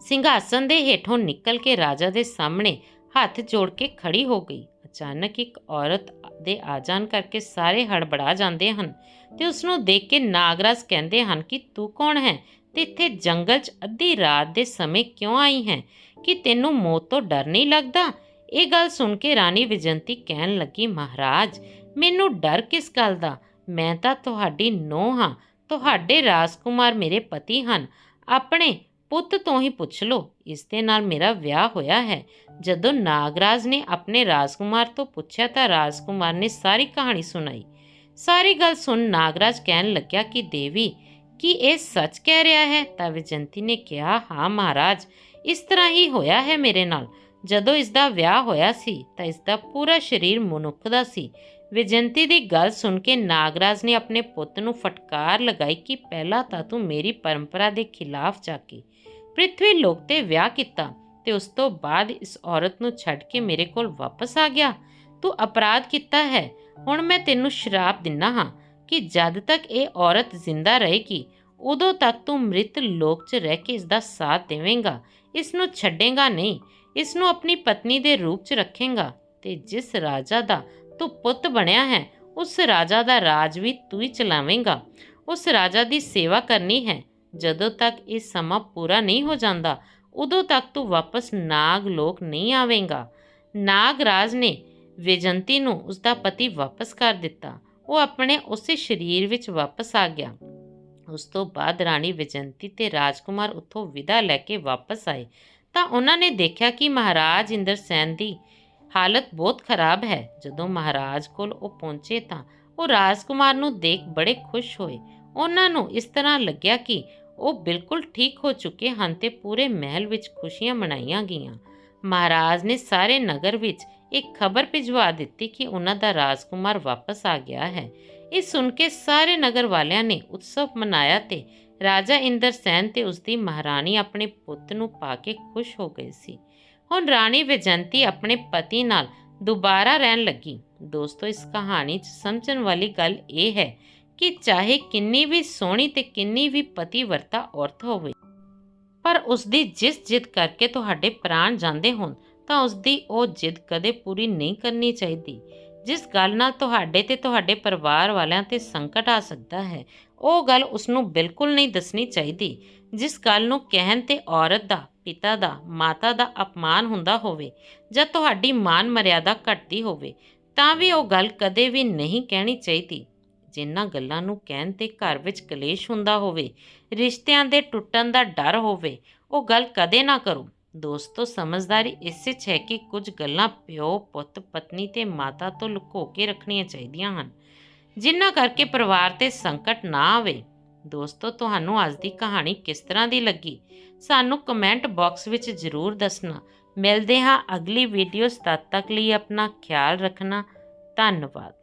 ਸਿੰਘਾਸਨ ਦੇ ਹੇਠੋਂ ਨਿਕਲ ਕੇ ਰਾਜਾ ਦੇ ਸਾਹਮਣੇ ਹੱਥ ਜੋੜ ਕੇ ਖੜੀ ਹੋ ਗਈ। ਅਚਾਨਕ ਇੱਕ ਔਰਤ ਦੇ ਆ ਜਾਣ ਕਰਕੇ ਸਾਰੇ ਹੜਬੜਾ ਜਾਂਦੇ ਹਨ ਤੇ ਉਸ ਨੂੰ ਦੇਖ ਕੇ ਨਾਗਰਾਜ ਕਹਿੰਦੇ ਹਨ ਕਿ ਤੂੰ ਕੌਣ ਹੈ ਤੇ ਇੱਥੇ ਜੰਗਲ 'ਚ ਅੱਧੀ ਰਾਤ ਦੇ ਸਮੇਂ ਕਿਉਂ ਆਈ ਹੈ? ਕਿ ਤੈਨੂੰ ਮੌਤ ਤੋਂ ਡਰ ਨਹੀਂ ਲੱਗਦਾ? ਇਹ ਗੱਲ ਸੁਣ ਕੇ ਰਾਣੀ ਵਿਜੰਤੀ ਕਹਿਣ ਲੱਗੀ, ਮਹਾਰਾਜ ਮੈਨੂੰ ਡਰ ਕਿਸ ਗੱਲ ਦਾ? ਮੈਂ ਤਾਂ ਤੁਹਾਡੀ ਨੂੰਹ ਹਾਂ। ਤੁਹਾਡੇ ਰਾਜਕੁਮਾਰ ਮੇਰੇ ਪਤੀ ਹਨ। ਆਪਣੇ ਪੁੱਤ ਤੋਂ ਹੀ ਪੁੱਛ ਲਓ। ਇਸ ਦੇ ਨਾਲ ਮੇਰਾ ਵਿਆਹ ਹੋਇਆ ਹੈ। ਜਦੋਂ ਨਾਗਰਾਜ ਨੇ ਆਪਣੇ ਰਾਜਕੁਮਾਰ ਤੋਂ ਪੁੱਛਿਆ ਤਾਂ ਰਾਜਕੁਮਾਰ ਨੇ ਸਾਰੀ ਕਹਾਣੀ ਸੁਣਾਈ। ਸਾਰੀ ਗੱਲ ਸੁਣ ਨਾਗਰਾਜ ਕਹਿਣ ਲੱਗਿਆ ਕਿ, ਦੇਵੀ, ਕੀ ਇਹ ਸੱਚ ਕਹਿ ਰਿਹਾ ਹੈ? ਤਾਂ ਵਿਜੰਤੀ ਨੇ ਕਿਹਾ, ਹਾਂ ਮਹਾਰਾਜ, ਇਸ ਤਰ੍ਹਾਂ ਹੀ ਹੋਇਆ ਹੈ ਮੇਰੇ ਨਾਲ। ਜਦੋਂ ਇਸ ਦਾ ਵਿਆਹ ਹੋਇਆ ਸੀ ਤਾਂ ਇਸ ਦਾ ਪੂਰਾ ਸਰੀਰ ਮਨੁੱਖ ਦਾ ਸੀ। ਵਿਜੰਤੀ ਦੀ ਗੱਲ ਸੁਣ ਕੇ ਨਾਗਰਾਜ ਨੇ ਆਪਣੇ ਪੁੱਤ ਨੂੰ ਫਟਕਾਰ ਲਗਾਈ ਕਿ ਪਹਿਲਾਂ ਤਾਂ ਤੂੰ ਮੇਰੀ ਪਰੰਪਰਾ ਦੇ ਖਿਲਾਫ ਜਾ ਕੇ ਪ੍ਰਿਥਵੀ ਲੋਕ ਤੇ ਵਿਆਹ ਕੀਤਾ ਤੇ ਉਸ ਤੋਂ ਬਾਅਦ ਇਸ ਔਰਤ ਨੂੰ ਛੱਡ ਕੇ ਮੇਰੇ ਕੋਲ ਵਾਪਸ ਆ ਗਿਆ। ਤੂੰ ਅਪਰਾਧ ਕੀਤਾ ਹੈ। ਹੁਣ ਮੈਂ ਤੈਨੂੰ ਸ਼ਰਾਪ ਦਿੰਨਾ ਹਾਂ ਕਿ ਜਦ ਤੱਕ ਇਹ ਔਰਤ ਜ਼ਿੰਦਾ ਰਹੇਗੀ, ਉਦੋਂ ਤੱਕ ਤੂੰ ਮ੍ਰਿਤ ਲੋਕ 'ਚ ਰਹਿ ਕੇ ਇਸ ਦਾ ਸਾਥ ਦੇਵੇਂਗਾ। ਇਸ ਨੂੰ ਛੱਡੇਗਾ ਨਹੀਂ। ਇਸ ਨੂੰ ਆਪਣੀ ਪਤਨੀ ਦੇ ਰੂਪ 'ਚ ਰੱਖੇਗਾ ਤੇ ਜਿਸ ਰਾਜਾ ਦਾ ਤੂੰ ਪੁੱਤ ਬਣਿਆ ਹੈ, ਉਸ ਰਾਜਾ ਦਾ ਰਾਜ ਵੀ ਤੂੰ ਹੀ ਚਲਾਵੇਂਗਾ। ਉਸ ਰਾਜਾ ਦੀ ਸੇਵਾ ਕਰਨੀ ਹੈ। ਜਦੋਂ ਤੱਕ ਇਹ ਸਮਾਂ ਪੂਰਾ ਨਹੀਂ ਹੋ ਜਾਂਦਾ, ਉਦੋਂ ਤੱਕ ਤੂੰ ਵਾਪਸ ਨਾਗ ਲੋਕ ਨਹੀਂ ਆਵੇਂਗਾ। ਨਾਗਰਾਜ ਨੇ ਵਿਜੰਤੀ ਨੂੰ ਉਸ ਦਾ ਪਤੀ ਵਾਪਸ ਕਰ ਦਿੱਤਾ। ਉਹ ਆਪਣੇ ਉਸੇ ਸਰੀਰ ਵਿੱਚ ਵਾਪਸ ਆ ਗਿਆ। ਉਸ ਤੋਂ ਬਾਅਦ ਰਾਣੀ ਵਿਜੰਤੀ ਤੇ ਰਾਜਕੁਮਾਰ ਉੱਥੋਂ ਵਿਦਾ ਲੈ ਕੇ ਵਾਪਸ ਆਏ। ਤਾਂ ਉਹਨਾਂ ਨੇ ਦੇਖਿਆ ਕਿ ਮਹਾਰਾਜ ਇੰਦਰਸੈਨ ਦੀ ਹਾਲਤ ਬਹੁਤ ਖਰਾਬ ਹੈ। ਜਦੋਂ ਮਹਾਰਾਜ ਕੋਲ ਉਹ ਪਹੁੰਚੇ ਤਾਂ ਉਹ ਰਾਜਕੁਮਾਰ ਨੂੰ ਦੇਖ ਬੜੇ ਖੁਸ਼ ਹੋਏ। ਉਹਨਾਂ ਨੂੰ ਇਸ ਤਰ੍ਹਾਂ ਲੱਗਿਆ ਕਿ ਉਹ ਬਿਲਕੁਲ ਠੀਕ ਹੋ ਚੁੱਕੇ ਹਨ ਤੇ ਪੂਰੇ ਮਹਿਲ ਵਿੱਚ ਖੁਸ਼ੀਆਂ ਮਨਾਈਆਂ ਗਈਆਂ। ਮਹਾਰਾਜ ਨੇ ਸਾਰੇ ਨਗਰ ਵਿੱਚ ਇੱਕ ਖਬਰ ਭਿਜਵਾ ਦਿੱਤੀ ਕਿ ਉਹਨਾਂ ਦਾ ਰਾਜਕੁਮਾਰ ਵਾਪਸ ਆ ਗਿਆ ਹੈ। ਇਹ ਸੁਣ ਕੇ ਸਾਰੇ ਨਗਰ ਵਾਲਿਆਂ ਨੇ ਉਤਸਵ ਮਨਾਇਆ ਤੇ ਰਾਜਾ ਇੰਦਰਸੈਨ ਤੇ ਉਸਦੀ ਮਹਾਰਾਣੀ ਆਪਣੇ ਪੁੱਤ ਨੂੰ ਪਾ ਕੇ ਖੁਸ਼ ਹੋ ਗਏ ਸੀ। ਹੁਣ ਰਾਣੀ ਵਿਜੰਤੀ ਆਪਣੇ ਪਤੀ ਨਾਲ ਦੁਬਾਰਾ ਰਹਿਣ ਲੱਗੀ। ਦੋਸਤੋ, ਇਸ ਕਹਾਣੀ 'ਚ ਸਮਝਣ ਵਾਲੀ ਗੱਲ ਇਹ ਹੈ ਕਿ ਚਾਹੇ ਕਿੰਨੀ ਵੀ ਸੋਹਣੀ ਤੇ ਕਿੰਨੀ ਵੀ ਪਤੀਵਰਤਾ ਔਰਤ ਹੋਵੇ, ਪਰ ਉਸਦੀ ਜਿਸ ਜਿੱਦ ਕਰਕੇ ਤੁਹਾਡੇ ਪ੍ਰਾਣ ਜਾਂਦੇ ਹੋਣ, ਤਾਂ ਉਸਦੀ ਉਹ ਜਿੱਦ ਕਦੇ ਪੂਰੀ ਨਹੀਂ ਕਰਨੀ ਚਾਹੀਦੀ, ਜਿਸ ਗੱਲ ਨਾਲ ਤੁਹਾਡੇ ਤੇ ਤੁਹਾਡੇ ਪਰਿਵਾਰ ਵਾਲਿਆਂ ਤੇ ਸੰਕਟ ਆ ਸਕਦਾ ਹੈ। ਉਹ ਗੱਲ ਉਸ ਨੂੰ ਬਿਲਕੁਲ ਨਹੀਂ ਦੱਸਣੀ ਚਾਹੀਦੀ, ਜਿਸ ਗੱਲ ਨੂੰ ਕਹਿਣ ਤੇ ਔਰਤ ਦਾ, ਪਿਤਾ ਦਾ, ਮਾਤਾ ਦਾ ਅਪਮਾਨ ਹੁੰਦਾ ਹੋਵੇ ਜਾਂ ਤੁਹਾਡੀ ਮਾਨ ਮਰਿਆਦਾ ਘਟਦੀ ਹੋਵੇ, ਤਾਂ ਵੀ ਉਹ ਗੱਲ ਕਦੇ ਵੀ ਨਹੀਂ ਕਹਿਣੀ ਚਾਹੀਦੀ। ਜਿਨ੍ਹਾਂ ਗੱਲਾਂ ਨੂੰ ਕਹਿਣ ਤੇ ਘਰ ਵਿੱਚ ਕਲੇਸ਼ ਹੁੰਦਾ ਹੋਵੇ, ਰਿਸ਼ਤਿਆਂ ਦੇ ਟੁੱਟਣ ਦਾ ਡਰ ਹੋਵੇ, ਉਹ ਗੱਲ ਕਦੇ ਨਾ ਕਰੋ। ਦੋਸਤੋ ਸਮਝਦਾਰੀ ਇਸ 'ਚ ਹੈ ਕਿ ਕੁਝ ਗੱਲਾਂ ਪਿਓ, ਪੁੱਤ, ਪਤਨੀ ਤੇ ਮਾਤਾ ਤੋਂ ਲੁਕੋ ਕੇ ਰੱਖਣੀਆਂ ਚਾਹੀਦੀਆਂ ਹਨ। ਜਿਨ੍ਹਾਂ ਕਰਕੇ ਪਰਿਵਾਰ ਤੇ ਸੰਕਟ ਨਾ ਆਵੇ। ਦੋਸਤੋ, ਤੁਹਾਨੂੰ ਅੱਜ ਦੀ ਕਹਾਣੀ ਕਿਸ ਤਰ੍ਹਾਂ ਦੀ ਲੱਗੀ? ਸਾਨੂੰ ਕਮੈਂਟ ਬਾਕਸ ਵਿੱਚ ਜ਼ਰੂਰ ਦੱਸਣਾ। ਮਿਲਦੇ ਹਾਂ ਅਗਲੀ ਵੀਡੀਓਜ਼ ਤਦ ਤੱਕ ਲਈ ਆਪਣਾ ਖਿਆਲ ਰੱਖਣਾ। ਧੰਨਵਾਦ।